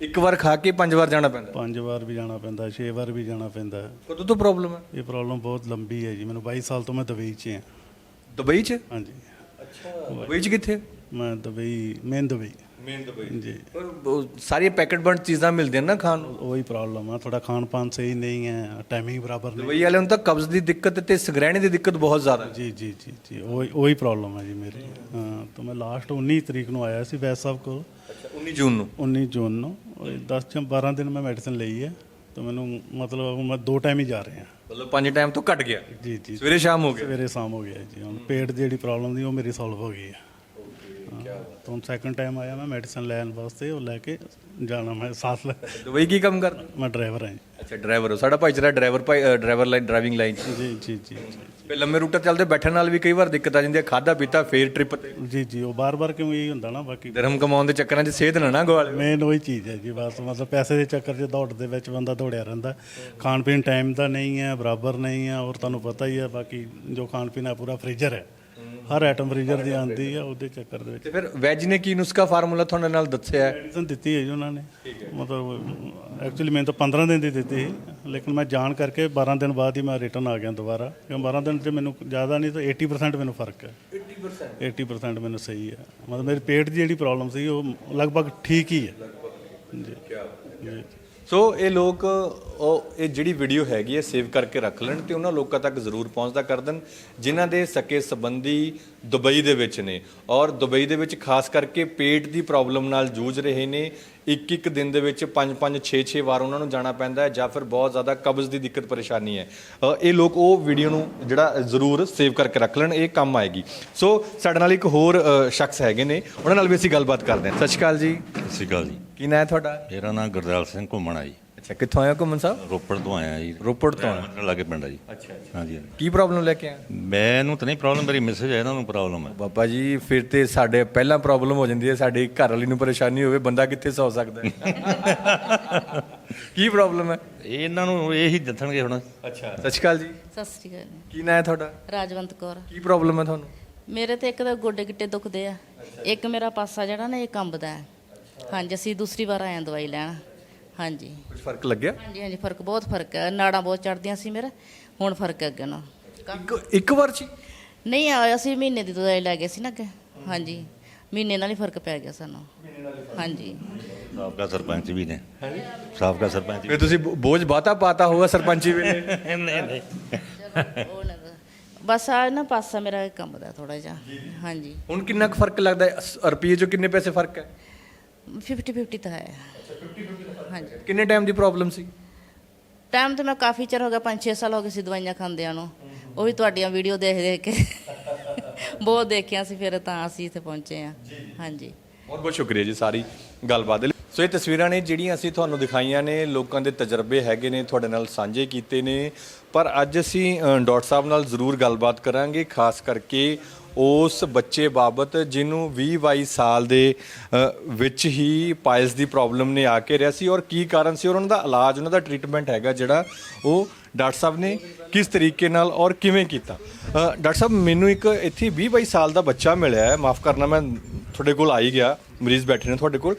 ਇੱਕ ਵਾਰ ਖਾ ਕੇ ਪੰਜ ਵਾਰ ਜਾਣਾ ਪੈਂਦਾ? ਪੰਜ ਵਾਰ ਵੀ ਜਾਣਾ ਪੈਂਦਾ ਛੇ ਵਾਰ ਵੀ ਜਾਣਾ ਪੈਂਦਾ। ਕਦੋਂ ਤੋਂ ਪ੍ਰੋਬਲਮ ਹੈ? ਇਹ ਪ੍ਰੋਬਲਮ ਬਹੁਤ ਲੰਬੀ ਹੈ ਜੀ। ਮੈਨੂੰ 22 ਸਾਲ ਤੋਂ ਮੈਂ ਦੁਬਈ 'ਚ ਹਾਂ। ਦੁਬਈ 'ਚ? ਹਾਂਜੀ। ਦੁਬਈ 'ਚ ਕਿੱਥੇ? ਮੈਂ Dubai main Dubai. Main Dubai ਜੀ। ਸਾਰੀਆਂ ਪੈਕਟ ਬੰਦ ਚੀਜ਼ਾਂ ਮਿਲਦੀਆਂ ਨਾ ਖਾਣ ਨੂੰ। ਉਹੀ ਪ੍ਰੋਬਲਮ ਆ ਥੋੜਾ ਖਾਣ ਪਾਨ ਸਹੀ ਨਹੀਂ ਹੈ ਟਾਈਮਿੰਗ ਬਰਾਬਰ ਨਹੀਂ। ਦੁਬਈ ਵਾਲਿਆਂ ਨੂੰ ਤਾਂ ਕਬਜ਼ ਦੀ ਦਿੱਕਤ ਤੇ ਸਗਰੈਣੇ ਦੀ ਦਿੱਕਤ ਬਹੁਤ ਜ਼ਿਆਦਾ। ਹੈ ਜੀ ਜੀ ਜੀ ਜੀ ਉਹੀ ਉਹੀ ਪ੍ਰੋਬਲਮ ਹੈ ਜੀ ਮੇਰੀ। ਹਾਂ ਤਾਂ ਮੈਂ ਲਾਸਟ 19 ਤਰੀਕ ਨੂੰ ਆਇਆ ਸੀ ਵੈਦ ਸਾਹਿਬ ਕੋਲ। ਅੱਛਾ 19 ਜੂਨ ਨੂੰ? 19 ਜੂਨ ਨੂੰ। 10 ਜਾਂ 12 ਦਿਨ ਮੈਂ ਮੈਡੀਸਨ ਲਈ ਹੈ। ਤਾਂ ਮੈਨੂੰ ਮਤਲਬ ਹੁਣ ਮੈਂ ਦੋ ਟਾਈਮ ਹੀ ਜਾ ਰਿਹਾ। ਮਤਲਬ ਪੰਜ ਟਾਈਮ ਤੋਂ ਘਟ ਗਿਆ। ਜੀ ਜੀ। ਸਵੇਰੇ ਸ਼ਾਮ ਹੋ ਗਿਆ। ਸਵੇਰੇ ਸ਼ਾਮ ਹੋ ਗਿਆ ਜੀ। ਹੁਣ ਪੇਟ ਦੀ ਜਿਹੜੀ ਪ੍ਰੋਬਲਮ ਦੀ ਉਹ ਮੇਰੀ ਸੋਲਵ ਹੋ ਗਈ ਹੈ। ਹੁਣ ਸੈਕੰਡ ਟਾਈਮ ਆਇਆ ਮੈਂ ਮੈਡੀਸਨ ਲੈਣ ਵਾਸਤੇ ਉਹ ਲੈ ਕੇ ਜਾਣਾ ਮੈਂ ਸਾਥ ਲੈ। ਦੁਬਈ ਕੀ ਕੰਮ ਕਰਦਾ? ਮੈਂ ਡਰਾਈਵਰ ਹਾਂ ਜੀ। ਅੱਛਾ ਡਰਾਈਵਰ ਹੋ। ਸਾਡਾ ਭਾਈਚਾਰਾ ਡਰਾਈਵਰ ਭਾਈ ਡਰਾਈਵਰ ਲਾਈਨ ਡਰਾਈਵਿੰਗ ਲਾਈਨ 'ਚ। ਜੀ ਜੀ ਜੀ। ਤੇ ਲੰਮੇ ਰੂਟਾਂ ਚੱਲਦੇ ਬੈਠਣ ਨਾਲ ਵੀ ਕਈ ਵਾਰ ਦਿੱਕਤ ਆ ਜਾਂਦੀ ਹੈ ਖਾਦਾ ਪੀਤਾ ਫੇਰ ਟ੍ਰਿਪ ਤੇ। ਜੀ ਜੀ ਉਹ ਬਾਰ-ਬਾਰ ਕਿਉਂ ਇਹ ਹੁੰਦਾ ਨਾ ਬਾਕੀ ਦਰਹਮ ਕਮਾਉਣ ਦੇ ਚੱਕਰਾਂ 'ਚ ਸਿਹਤ ਨਾ ਨਾ ਗਵਾਲੇ ਮੇਨ ਉਹੀ ਚੀਜ਼ ਹੈ ਜੀ ਬਸ ਮਤਲਬ ਪੈਸੇ ਦੇ ਚੱਕਰ 'ਚ ਦੌੜ ਦੇ ਵਿੱਚ ਬੰਦਾ ਦੌੜਿਆ ਰਹਿੰਦਾ। ਖਾਣ ਪੀਣ ਟਾਈਮ ਦਾ ਨਹੀਂ ਹੈ ਬਰਾਬਰ ਨਹੀਂ ਹੈ ਔਰ ਤੁਹਾਨੂੰ ਪਤਾ ਹੀ ਹੈ ਬਾਕੀ ਜੋ ਖਾਣ ਪੀਣ ਹੈ ਪੂਰਾ ਫ੍ਰੀਜ਼ਰ ਹੈ। ਹਰ ਆਈਟਮ ਫ੍ਰੀਜ਼ਰ ਦੀ ਆਉਂਦੀ ਹੈ ਉਹਦੇ ਚੱਕਰ ਦੇ ਵਿੱਚ। ਤੇ ਫਿਰ ਵੈਜ ਨੇ ਕੀ ਨੁਸਖਾ ਫਾਰਮੂਲਾ ਤੁਹਾਡੇ ਨਾਲ ਦੱਸਿਆ? ਹੈ ਮੈਡੀਸਨ ਦਿੱਤੀ ਹੈ ਜੀ ਉਹਨਾਂ ਨੇ। ਮਤਲਬ ਐਕਚੁਅਲੀ ਮੈਨੂੰ ਤਾਂ 15 ਦਿਨ ਦੀ ਦਿੱਤੀ ਸੀ ਲੇਕਿਨ ਮੈਂ ਜਾਣ ਕਰਕੇ 12 ਦਿਨ ਬਾਅਦ ਹੀ ਮੈਂ ਰਿਟਰਨ ਆ ਗਿਆ ਦੁਬਾਰਾ। ਕਿਉਂ 12 ਦਿਨ 'ਚ ਮੈਨੂੰ ਜ਼ਿਆਦਾ ਨਹੀਂ ਤਾਂ 80% ਮੈਨੂੰ ਫ਼ਰਕ ਹੈ। 80% 80% ਮੈਨੂੰ ਸਹੀ ਹੈ। ਮਤਲਬ ਮੇਰੇ ਪੇਟ ਦੀ ਜਿਹੜੀ ਪ੍ਰੋਬਲਮ ਸੀ ਉਹ ਲਗਭਗ ਠੀਕ ਹੀ ਹੈ। ਜੀ। ਜੀ। ਸੋ ਇਹ ਲੋਕ, ਉਹ, ਇਹ ਜਿਹੜੀ ਵੀਡੀਓ ਹੈਗੀ ਹੈ ਸੇਵ ਕਰਕੇ ਰੱਖ ਲੈਣ ਤੇ ਉਹਨਾਂ ਲੋਕਾਂ ਤੱਕ ਜ਼ਰੂਰ ਪਹੁੰਚਦਾ ਕਰ ਦੇਣ, ਜਿਨ੍ਹਾਂ ਦੇ ਸਕੇ ਸੰਬੰਧੀ ਦੁਬਈ ਦੇ ਵਿੱਚ ਨੇ। ਔਰ ਦੁਬਈ ਦੇ ਵਿੱਚ ਖਾਸ ਕਰਕੇ ਪੇਟ ਦੀ ਪ੍ਰੋਬਲਮ ਨਾਲ ਜੂਝ ਰਹੇ ਨੇ। ਇੱਕ ਇੱਕ ਦਿਨ ਦੇ ਵਿੱਚ 5 5 6 6 ਵਾਰ ਉਹਨਾਂ ਨੂੰ ਜਾਣਾ ਪੈਂਦਾ ਹੈ, ਜਾਂ ਫਿਰ ਬਹੁਤ ਜ਼ਿਆਦਾ ਕਬਜ਼ ਦੀ ਦਿੱਕਤ ਪਰੇਸ਼ਾਨੀ ਹੈ। ਇਹ ਲੋਕ ਉਹ ਵੀਡੀਓ ਨੂੰ ਜਿਹੜਾ ਜ਼ਰੂਰ ਸੇਵ ਕਰਕੇ ਰੱਖ ਲੈਣ, ਇਹ ਕੰਮ ਆਏਗੀ। ਸੋ ਸਾਡੇ ਨਾਲ ਇੱਕ ਹੋਰ ਸ਼ਖਸ ਹੈਗੇ ਨੇ। ਉਹਨਾਂ ਨਾਲ ਵੀ ਅਸੀਂ ਗੱਲਬਾਤ ਕਰਦੇ ਹਾਂ। ਸਤਿ ਸ਼੍ਰੀ ਅਕਾਲ ਜੀ। ਸਤਿ ਸ਼੍ਰੀ ਅਕਾਲ ਜੀ। ਕੀ ਨਾਂ ਹੈ ਤੁਹਾਡਾ? ਮੇਰਾ ਨਾਮ ਗੁਰਦਿਆਲ ਸਿੰਘ ਘੁੰਮਣਾ ਜੀ ਅੱਛਾ ਕਿੱਥੋਂ ਆਏ ਹੋ ਘੁੰਮਣ ਸਾਹਿਬ? ਰੋਪੜ ਤੋਂ ਆਇਆ ਜੀ। ਰੋਪੜ ਤੋਂ। ਮਤਲਬ ਲਾਗੇ ਪਿੰਡ ਆ ਜੀ। ਅੱਛਾ ਹਾਂਜੀ ਹਾਂਜੀ। ਕੀ ਪ੍ਰੋਬਲਮ ਲੈ ਕੇ ਆਏ ਮੈਨੂੰ ਤਾਂ ਨਹੀਂ ਪ੍ਰੋਬਲਮ ਮੇਰੀ ਮਿਸਜ ਹੈ ਇਹਨਾਂ ਨੂੰ ਪ੍ਰੋਬਲਮ ਹੈ। ਬਾਬਾ ਜੀ ਫਿਰ ਤੇ ਸਾਡੇ ਪਹਿਲਾਂ ਪ੍ਰੋਬਲਮ ਹੋ ਜਾਂਦੀ ਹੈ ਸਾਡੀ ਘਰ ਵਾਲੀ ਨੂੰ ਪਰੇਸ਼ਾਨੀ ਹੋਵੇ ਬੰਦਾ ਕਿੱਥੇ ਸੌ ਸਕਦਾ ਹੈ? ਕੀ ਪ੍ਰੋਬਲਮ ਹੈ? ਇਹਨਾਂ ਨੂੰ ਇਹੀ ਦੱਸਣਗੇ ਹੁਣ। ਅੱਛਾ ਸਤਿ ਸ਼੍ਰੀ ਅਕਾਲ ਜੀ। ਸਤਿ ਸ੍ਰੀ ਅਕਾਲ ਕੀ ਨਾਂ ਹੈ ਤੁਹਾਡਾ? ਰਾਜਵੰਤ ਕੌਰ। ਕੀ ਪ੍ਰੋਬਲਮ ਹੈ ਤੁਹਾਨੂੰ? ਮੇਰੇ ਤੇ ਇੱਕ ਤਾਂ ਗੋਡੇ ਗਿੱਟੇ ਦੁਖਦੇ ਆ। ਇੱਕ ਮੇਰਾ ਪਾਸਾ ਜਿਹੜਾ ਨਾ ਇਹ ਕੰਬਦਾ ਹੈ। ਹਾਂਜੀ ਅਸੀਂ ਦੂਸਰੀ ਵਾਰ ਆਏ ਹਾਂ ਦਵਾਈ ਲੈਣ। ਹਾਂਜੀ। ਕੁਝ ਫ਼ਰਕ ਲੱਗਿਆ? ਹਾਂਜੀ ਹਾਂਜੀ ਫ਼ਰਕ ਬਹੁਤ ਫ਼ਰਕ ਹੈ। ਨਾੜਾਂ ਬਹੁਤ ਚੜਦੀਆਂ ਸੀ ਮੇਰੇ ਹੁਣ ਫ਼ਰਕ ਹੈ ਅੱਗੇ ਨਾਲੋਂ। ਇੱਕ ਇੱਕ ਵਾਰ ਚ ਹੀ? ਨਹੀਂ ਆ ਅਸੀਂ ਮਹੀਨੇ ਦੀ ਦਵਾਈ ਲੈ ਗਏ ਸੀ ਨਾ ਅੱਗੇ। ਹਾਂਜੀ। ਮਹੀਨੇ ਨਾਲ ਹੀ ਫ਼ਰਕ ਪੈ ਗਿਆ ਸਾਨੂੰ। ਹਾਂਜੀ। ਸਾਬਕਾ ਸਰਪੰਚ ਵੀ ਨੇ। ਸਾਬਕਾ ਸਰਪੰਚ ਫਿਰ ਤੁਸੀਂ ਬੋ- ਬੋਝ ਬਾਤਾ ਪਾਤਾ ਹੋਗਾ ਸਰਪੰਚੀ ਵੇਲੇ ਵੀ ਨਹੀਂ ਨਹੀਂ। ਉਹ ਨਾ ਬਸ ਆ ਨਾ ਪਾਸਾ ਮੇਰਾ ਕੰਬਦਾ ਥੋੜਾ ਜਿਹਾ। ਹਾਂਜੀ। ਹੁਣ ਕਿੰਨਾ ਕੁ ਫ਼ਰਕ ਲੱਗਦਾ ਹੈ? ਰੁਪਈਏ ਚੋਂ ਕਿੰਨੇ ਪੈਸੇ ਫ਼ਰਕ ਹੈ? 50 50 ਤਾਂ ਹੈ। ਹਾਂਜੀ। ਕਿੰਨੇ ਟਾਈਮ ਦੀ ਪ੍ਰੋਬਲਮ ਸੀ? ਟਾਈਮ ਤੇ ਮੈਂ ਕਾਫੀ ਚਿਰ ਹੋ ਗਿਆ 5-6 ਸਾਲ ਹੋ ਗਏ ਸੀ ਦਵਾਈਆਂ ਖਾਂਦਿਆਂ ਨੂੰ। ਉਹ ਵੀ ਤੁਹਾਡੀਆਂ ਵੀਡੀਓ ਦੇਖ ਦੇਖ ਕੇ। ਬਹੁਤ ਦੇਖਿਆ ਸੀ ਫਿਰ ਤਾਂ ਅਸੀਂ ਇੱਥੇ ਪਹੁੰਚੇ ਆ ਹਾਂਜੀ। ਬਹੁਤ ਬਹੁਤ ਸ਼ੁਕਰੀਆ ਜੀ ਸਾਰੀ ਗੱਲਬਾਤ ਦੇ ਲਈ। ਸੋ ਇਹ ਤਸਵੀਰਾਂ ਨੇ ਜਿਹੜੀਆਂ ਅਸੀਂ ਤੁਹਾਨੂੰ ਦਿਖਾਈਆਂ ਨੇ ਲੋਕਾਂ ਦੇ ਤਜਰਬੇ ਹੈਗੇ ਨੇ ਤੁਹਾਡੇ ਨਾਲ ਸਾਂਝੇ ਕੀਤੇ ਨੇ। ਪਰ ਅੱਜ ਅਸੀਂ ਡਾਕਟਰ ਸਾਹਿਬ ਨਾਲ ਜ਼ਰੂਰ ਗੱਲਬਾਤ ਕਰਾਂਗੇ ਖਾਸ ਕਰਕੇ ਉਸ ਬੱਚੇ ਬਾਬਤ ਜਿਹਨੂੰ 20-22 ਸਾਲ ਦੇ ਵਿੱਚ ਹੀ ਪਾਇਲਸ ਦੀ ਪ੍ਰੋਬਲਮ ਨੇ ਆ ਕੇ ਰਿਹਾ ਸੀ ਔਰ ਕੀ ਕਾਰਨ ਸੀ ਔਰ ਉਹਨਾਂ ਦਾ ਇਲਾਜ, ਉਹਨਾਂ ਦਾ ਟ੍ਰੀਟਮੈਂਟ ਹੈਗਾ ਜਿਹੜਾ ਉਹ ਡਾਕਟਰ ਸਾਹਿਬ ਨੇ ਕਿਸ ਤਰੀਕੇ ਨਾਲ ਔਰ ਕਿਵੇਂ ਕੀਤਾ? ਡਾਕਟਰ ਸਾਹਿਬ, ਮੈਨੂੰ ਇੱਕ ਇੱਥੇ 20-22 ਸਾਲ ਦਾ ਬੱਚਾ ਮਿਲਿਆ ਹੈ, ਮਾਫ ਕਰਨਾ ਮੈਂ ਤੁਹਾਡੇ ਕੋਲ ਆ ਹੀ ਗਿਆ, ਮਰੀਜ਼ ਬੈਠੇ ਨੇ ਤੁਹਾਡੇ ਕੋਲ।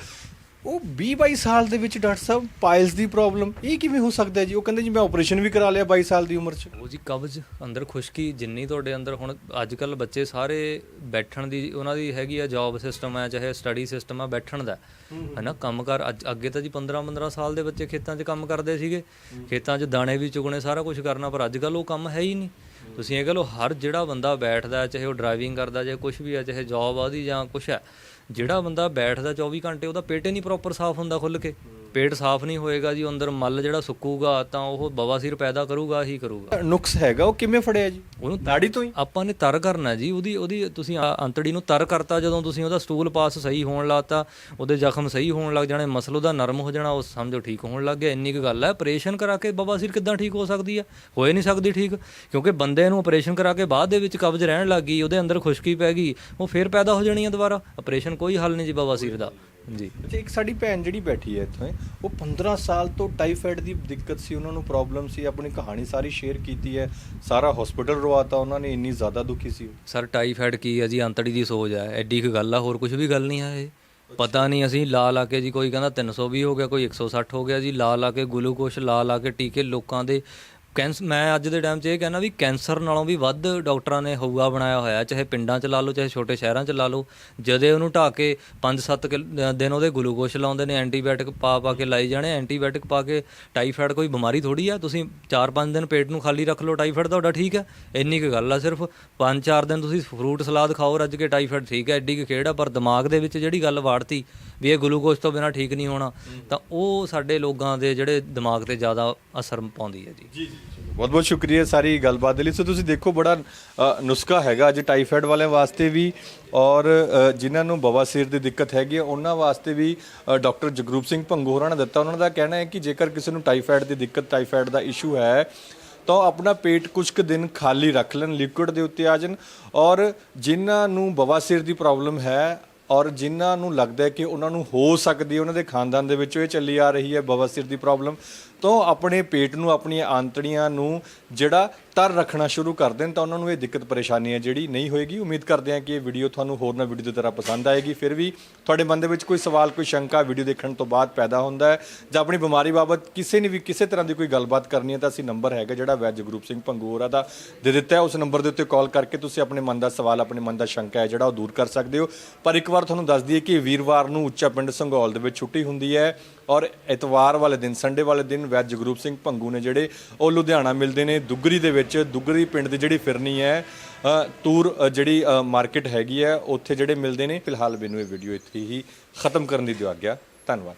ਉਹ 20-22 ਸਾਲ ਦੇ ਵਿੱਚ ਡਾਕਟਰ ਸਾਹਿਬ ਪਾਇਲਸ ਦੀ ਪ੍ਰੋਬਲਮ ਇਹ ਕਿਵੇਂ ਹੋ ਸਕਦਾ ਜੀ? ਉਹ ਕਹਿੰਦੇ ਜੀ ਮੈਂ ਆਪਰੇਸ਼ਨ ਵੀ ਕਰਾ ਲਿਆ 22 ਸਾਲ ਦੀ ਉਮਰ 'ਚ। ਉਹ ਜੀ ਕਬਜ਼ ਅੰਦਰ ਖੁਸ਼ਕੀ ਜਿੰਨੀ ਤੁਹਾਡੇ ਅੰਦਰ ਹੁਣ ਅੱਜ ਕੱਲ ਬੱਚੇ ਸਾਰੇ ਬੈਠਣ ਦੀ ਉਹਨਾਂ ਦੀ ਹੈਗੀ ਆ ਜੌਬ ਸਿਸਟਮ ਹੈ ਚਾਹੇ ਸਟੱਡੀ ਸਿਸਟਮ ਆ ਬੈਠਣ ਦਾ। ਹੈਨਾ ਕੰਮ ਕਰ ਅੱਜ ਅੱਗੇ ਤਾਂ ਜੀ 15 15 ਸਾਲ ਦੇ ਬੱਚੇ ਖੇਤਾਂ 'ਚ ਕੰਮ ਕਰਦੇ ਸੀਗੇ। ਖੇਤਾਂ 'ਚ ਦਾਣੇ ਵੀ ਚੁਗਣੇ ਸਾਰਾ ਕੁਝ ਕਰਨਾ ਪਰ ਅੱਜ ਕੱਲ ਉਹ ਕੰਮ ਹੈ ਹੀ ਨਹੀਂ। ਤੁਸੀਂ ਇਹ ਕਹ ਲਓ ਹਰ ਜਿਹੜਾ ਬੰਦਾ ਬੈਠਦਾ ਚਾਹੇ ਉਹ ਡਰਾਈਵਿੰਗ ਕਰਦਾ ਚਾਹੇ ਕੁਝ ਵੀ ਹੈ ਚਾਹੇ ਜੌਬ ਆ ਉਹਦੀ ਜਾਂ ਕੁਝ ਹੈ ਜਿਹੜਾ ਬੰਦਾ ਬੈਠਦਾ 24 ਘੰਟੇ ਉਹਦਾ ਪੇਟ ਹੀ ਨਹੀਂ ਪ੍ਰੋਪਰ ਸਾਫ਼ ਹੁੰਦਾ ਖੁੱਲ ਕੇ। ਪੇਟ ਸਾਫ਼ ਨਹੀਂ ਹੋਏਗਾ ਜੀ ਅੰਦਰ ਮਲ ਜਿਹੜਾ ਸੁੱਕੂਗਾ ਤਾਂ ਉਹ ਬਵਾਸੀਰ ਪੈਦਾ ਕਰੂਗਾ ਹੀ ਕਰੂਗਾ। ਨੁਕਸ ਹੈਗਾ ਉਹ ਕਿਵੇਂ ਫੜਿਆ ਜੀ? ਉਹਨੂੰ ਨਾੜੀ ਤੋਂ ਹੀ? ਆਪਾਂ ਨੇ ਤਰ ਕਰਨਾ ਜੀ ਉਹਦੀ ਉਹਦੀ ਤੁਸੀਂ ਆ- ਅੰਤੜੀ ਨੂੰ ਤਰ ਕਰਤਾ ਜਦੋਂ ਤੁਸੀਂ ਉਹਦਾ ਸਟੂਲ ਪਾਸ ਸਹੀ ਹੋਣ ਲਾਤਾ ਉਹਦੇ ਜ਼ਖਮ ਸਹੀ ਹੋਣ ਲੱਗ ਜਾਣੇ ਮਸਲ ਉਹਦਾ ਨਰਮ ਹੋ ਜਾਣਾ ਉਹ ਸਮਝੋ ਠੀਕ ਹੋਣ ਲੱਗ ਗਿਆ ਇੰਨੀ ਕੁ ਗੱਲ ਹੈ ਆਪਰੇਸ਼ਨ ਕਰਾ ਕੇ ਬਵਾਸੀਰ ਕਿੱਦਾਂ ਠੀਕ ਹੋ ਸਕਦੀ ਹੈ? ਹੋਏ ਨਹੀਂ ਸਕਦੀ ਠੀਕ ਕਿਉਂਕਿ ਬੰਦੇ ਨੂੰ ਆਪਰੇਸ਼ਨ ਕਰਾ ਕੇ ਬਾਅਦ ਦੇ ਵਿੱਚ ਕਬਜ਼ ਰਹਿਣ ਲੱਗ ਗਈ ਉਹਦੇ ਅੰਦਰ ਖੁਸ਼ਕੀ ਪੈ ਗਈ ਉਹ ਫੇਰ ਪੈਦਾ ਹੋ ਜਾਣੀ ਹੈ ਦੁਬਾਰਾ ਆਪਰੇਸ਼ਨ ਕੋਈ ਹੱਲ ਨਹੀਂ ਜੀ ਬਵਾਸੀਰ ਦਾ। ਜੀ। ਅੱਛਾ ਇੱਕ ਸਾਡੀ ਭੈਣ ਜਿਹੜੀ ਬੈਠੀ ਹੈ ਇੱਥੇ ਉਹ 15 ਸਾਲ ਤੋਂ ਟਾਈਫਾਇਡ ਦੀ ਦਿੱਕਤ ਸੀ ਉਹਨਾਂ ਨੂੰ ਪ੍ਰੋਬਲਮ ਸੀ ਆਪਣੀ ਕਹਾਣੀ ਸਾਰੀ ਸ਼ੇਅਰ ਕੀਤੀ ਹੈ ਸਾਰਾ ਹਸਪੀਟਲ ਰਵਾਤਾ ਉਹਨਾਂ ਨੇ ਇੰਨੀ ਜ਼ਿਆਦਾ ਦੁਖੀ ਸੀ। ਸਰ ਟਾਈਫਾਇਡ ਕੀ ਹੈ ਜੀ? ਅੰਤੜੀ ਦੀ ਸੋਜ ਹੈ। ਐਡੀ ਕੁ ਗੱਲ ਆ ਹੋਰ ਕੁਝ ਵੀ ਗੱਲ ਨਹੀਂ ਹੈ ਇਹ? ਪਤਾ ਨਹੀਂ ਅਸੀਂ ਲਾ ਲਾ ਕੇ ਜੀ ਕੋਈ ਕਹਿੰਦਾ 320 ਹੋ ਗਿਆ ਕੋਈ 160 ਹੋ ਗਿਆ ਜੀ ਲਾ ਲਾ ਕੇ ਗਲੂਕੋਸ਼ ਲਾ ਲਾ ਕੇ ਟੀਕੇ ਲੋਕਾਂ ਦੇ ਕੈਂਸ, ਮੈਂ ਅੱਜ ਦੇ ਟਾਈਮ 'ਚ ਇਹ ਕਹਿੰਦਾ ਵੀ ਕੈਂਸਰ ਨਾਲੋਂ ਵੀ ਵੱਧ ਡਾਕਟਰਾਂ ਨੇ ਹਊਆ ਬਣਾਇਆ ਹੋਇਆ, ਚਾਹੇ ਪਿੰਡਾਂ 'ਚ ਲਾ ਲਓ, ਚਾਹੇ ਛੋਟੇ ਸ਼ਹਿਰਾਂ 'ਚ ਲਾ ਲਓ। ਜਦੇ ਉਹਨੂੰ ਢਾ ਕੇ 5-7 ਦਿਨ ਉਹਦੇ ਗਲੂਕੋਸ਼ ਲਾਉਂਦੇ ਨੇ, ਐਂਟੀਬਾਇਓਟਿਕ ਪਾ ਪਾ ਕੇ ਲਾਈ ਜਾਣੇ, ਐਂਟੀਬਾਇਓਟਿਕ ਪਾ ਕੇ ਟਾਈਫਾਇਡ ਕੋਈ ਬਿਮਾਰੀ ਥੋੜੀ ਆ, ਤੁਸੀਂ 4-5 ਦਿਨ ਪੇਟ ਨੂੰ ਖਾਲੀ ਰੱਖ ਲਓ, ਟਾਈਫਾਇਡ ਤੁਹਾਡਾ ਠੀਕ ਹੈ ਇੰਨੀ ਕੁ ਗੱਲ ਆ ਸਿਰਫ। 5-4 ਦਿਨ ਤੁਸੀਂ ਫਰੂਟ ਸਲਾਦ ਖਾਓ, ਰੱਜ ਕੇ ਟਾਈਫਾਇਡ ਠੀਕ ਹੈ ਐਡੀ ਕੁ ਖੇਡ ਆ, ਪਰ ਦਿਮਾਗ ਦੇ ਵਿੱਚ ਜਿਹੜੀ ਗੱਲ ਵਾੜਤੀ ਵੀ ਇਹ ਗਲੂਕੋਜ਼ ਤੋਂ ਬਿਨਾ ਠੀਕ ਨਹੀਂ ਹੋਣਾ, ਤਾਂ ਉਹ ਸਾਡੇ ਲੋਕਾਂ ਦੇ ਜਿਹੜੇ ਦਿਮਾਗ ਤੇ ਜ਼ਿਆਦਾ ਅਸਰ ਪਾਉਂਦੀ ਹੈ ਜੀ। ਬਹੁਤ ਬਹੁਤ ਸ਼ੁਕਰੀਆ ਸਾਰੀ ਗੱਲਬਾਤ ਦੇ ਲਈ। ਸੋ ਤੁਸੀਂ ਦੇਖੋ ਬੜਾ ਅ, ਨੁਸਖਾ ਹੈਗਾ ਅੱਜ ਟਾਈਫਾਇਡ ਵਾਲਿਆਂ ਵਾਸਤੇ ਵੀ ਔਰ ਅ, ਜਿਨ੍ਹਾਂ ਨੂੰ ਬਵਾਸੀਰ ਦੀ ਦਿੱਕਤ ਹੈਗੀ ਹੈ ਉਹਨਾਂ ਵਾਸਤੇ ਵੀ ਅ, ਡਾਕਟਰ ਜਗਰੂਪ ਸਿੰਘ ਭੰਗੂ ਹੋਰਾਂ ਨੇ ਦਿੱਤਾ। ਉਹਨਾਂ ਦਾ ਕਹਿਣਾ ਹੈ ਕਿ ਜੇਕਰ ਕਿਸੇ ਨੂੰ ਟਾਈਫਾਇਡ ਦੀ ਦਿੱਕਤ ਟਾਈਫਾਇਡ ਦਾ ਇਸ਼ੂ ਹੈ ਤਾਂ ਉਹ ਆਪਣਾ ਪੇਟ ਕੁਝ ਕੁ ਦਿਨ ਖਾਲੀ ਰੱਖ ਲੈਣ ਲਿਕੁਇਡ ਦੇ ਉੱਤੇ ਆ ਜਾਣ। ਔਰ ਜਿਨ੍ਹਾਂ ਨੂੰ ਬਵਾਸੀਰ ਦੀ ਪ੍ਰੋਬਲਮ ਹੈ ਔਰ ਜਿਨ੍ਹਾਂ ਨੂੰ ਲੱਗਦਾ ਹੈ ਕਿ ਉਹਨਾਂ ਨੂੰ ਹੋ ਸਕਦੀ ਹੈ, ਉਹਨਾਂ ਦੇ ਖਾਨਦਾਨ ਦੇ ਵਿੱਚੋਂ ਇਹ ਚੱਲੀ ਆ ਰਹੀ ਹੈ ਬਵਾਸੀਰ ਦੀ ਪ੍ਰੋਬਲਮ ਤਾਂ ਉਹ ਆਪਣੇ ਪੇਟ ਨੂੰ, ਆਪਣੀਆਂ ਆਂਤੜੀਆਂ ਨੂੰ ਜਿਹੜਾ ਤਰ ਰੱਖਣਾ ਸ਼ੁਰੂ ਕਰ ਦੇਣ ਤਾਂ ਉਹਨਾਂ ਨੂੰ ਇਹ ਦਿੱਕਤ ਪਰੇਸ਼ਾਨੀ ਹੈ ਜਿਹੜੀ ਨਹੀਂ ਹੋਏਗੀ। ਉਮੀਦ ਕਰਦੇ ਹਾਂ ਕਿ ਇਹ ਵੀਡੀਓ ਤੁਹਾਨੂੰ ਹੋਰ ਨਾ ਵੀਡੀਓ ਦੀ ਤਰ੍ਹਾਂ ਪਸੰਦ ਆਏਗੀ। ਫਿਰ ਵੀ ਤੁਹਾਡੇ ਮਨ ਦੇ ਵਿੱਚ ਕੋਈ ਸਵਾਲ, ਕੋਈ ਸ਼ੰਕਾ ਵੀਡੀਓ ਦੇਖਣ ਤੋਂ ਬਾਅਦ ਪੈਦਾ ਹੁੰਦਾ ਹੈ ਜਾਂ ਆਪਣੀ ਬਿਮਾਰੀ ਬਾਬਤ ਕਿਸੇ ਨੇ ਵੀ ਕਿਸੇ ਤਰ੍ਹਾਂ ਦੀ ਕੋਈ ਗੱਲਬਾਤ ਕਰਨੀ ਹੈ ਤਾਂ ਅਸੀਂ ਨੰਬਰ ਹੈਗਾ ਜਿਹੜਾ ਵੈਜ ਗਰੁੱਪ ਸਿੰਘ ਭੰਗੂਰਾ ਦਾ ਦੇ ਦਿੱਤਾ ਹੈ। ਉਸ ਨੰਬਰ ਦੇ ਉੱਤੇ ਕਾਲ ਕਰਕੇ ਤੁਸੀਂ ਆਪਣੇ ਮਨ ਦਾ ਸਵਾਲ, ਆਪਣੇ ਮਨ ਦਾ ਸ਼ੰਕਾ ਹੈ ਜਿਹੜਾ ਉਹ ਦੂਰ ਕਰ ਸਕਦੇ ਹੋ। ਪਰ ਇੱਕ ਵਾਰ ਤੁਹਾਨੂੰ ਦੱਸ ਦਈਏ ਕਿ ਵੀਰਵਾਰ ਨੂੰ ਉੱਚਾ ਪਿੰਡ ਸੰਘੌਲ ਦੇ ਵਿੱਚ ਛੁੱਟੀ ਹੁੰਦੀ ਹੈ ਔਰ ਐਤਵਾਰ ਵਾਲੇ ਦਿਨ, ਸੰਡੇ ਵਾਲੇ ਦਿਨ ਵੈਜ ਜਗਰੂਪ ਸਿੰਘ ਭੰਗੂ ਨੇ ਜਿਹੜੇ ਉਹ ਲੁਧਿਆਣਾ ਮਿਲਦੇ ਨੇ। ਦੁੱਗਰੀ ਦੇ ਵਿੱਚ, ਦੁੱਗਰੀ ਪਿੰਡ ਦੀ ਜਿਹੜੀ ਫਿਰਨੀ ਹੈ ਤੂਰ ਜਿਹੜੀ ਮਾਰਕੀਟ ਹੈਗੀ ਹੈ, ਉੱਥੇ ਜਿਹੜੇ ਮਿਲਦੇ ਨੇ। ਫਿਲਹਾਲ ਮੈਨੂੰ ਇਹ ਵੀਡੀਓ ਇੱਥੇ ਹੀ ਖਤਮ ਕਰਨ ਦੀ ਦਿਓ ਆਗਿਆ। ਧੰਨਵਾਦ।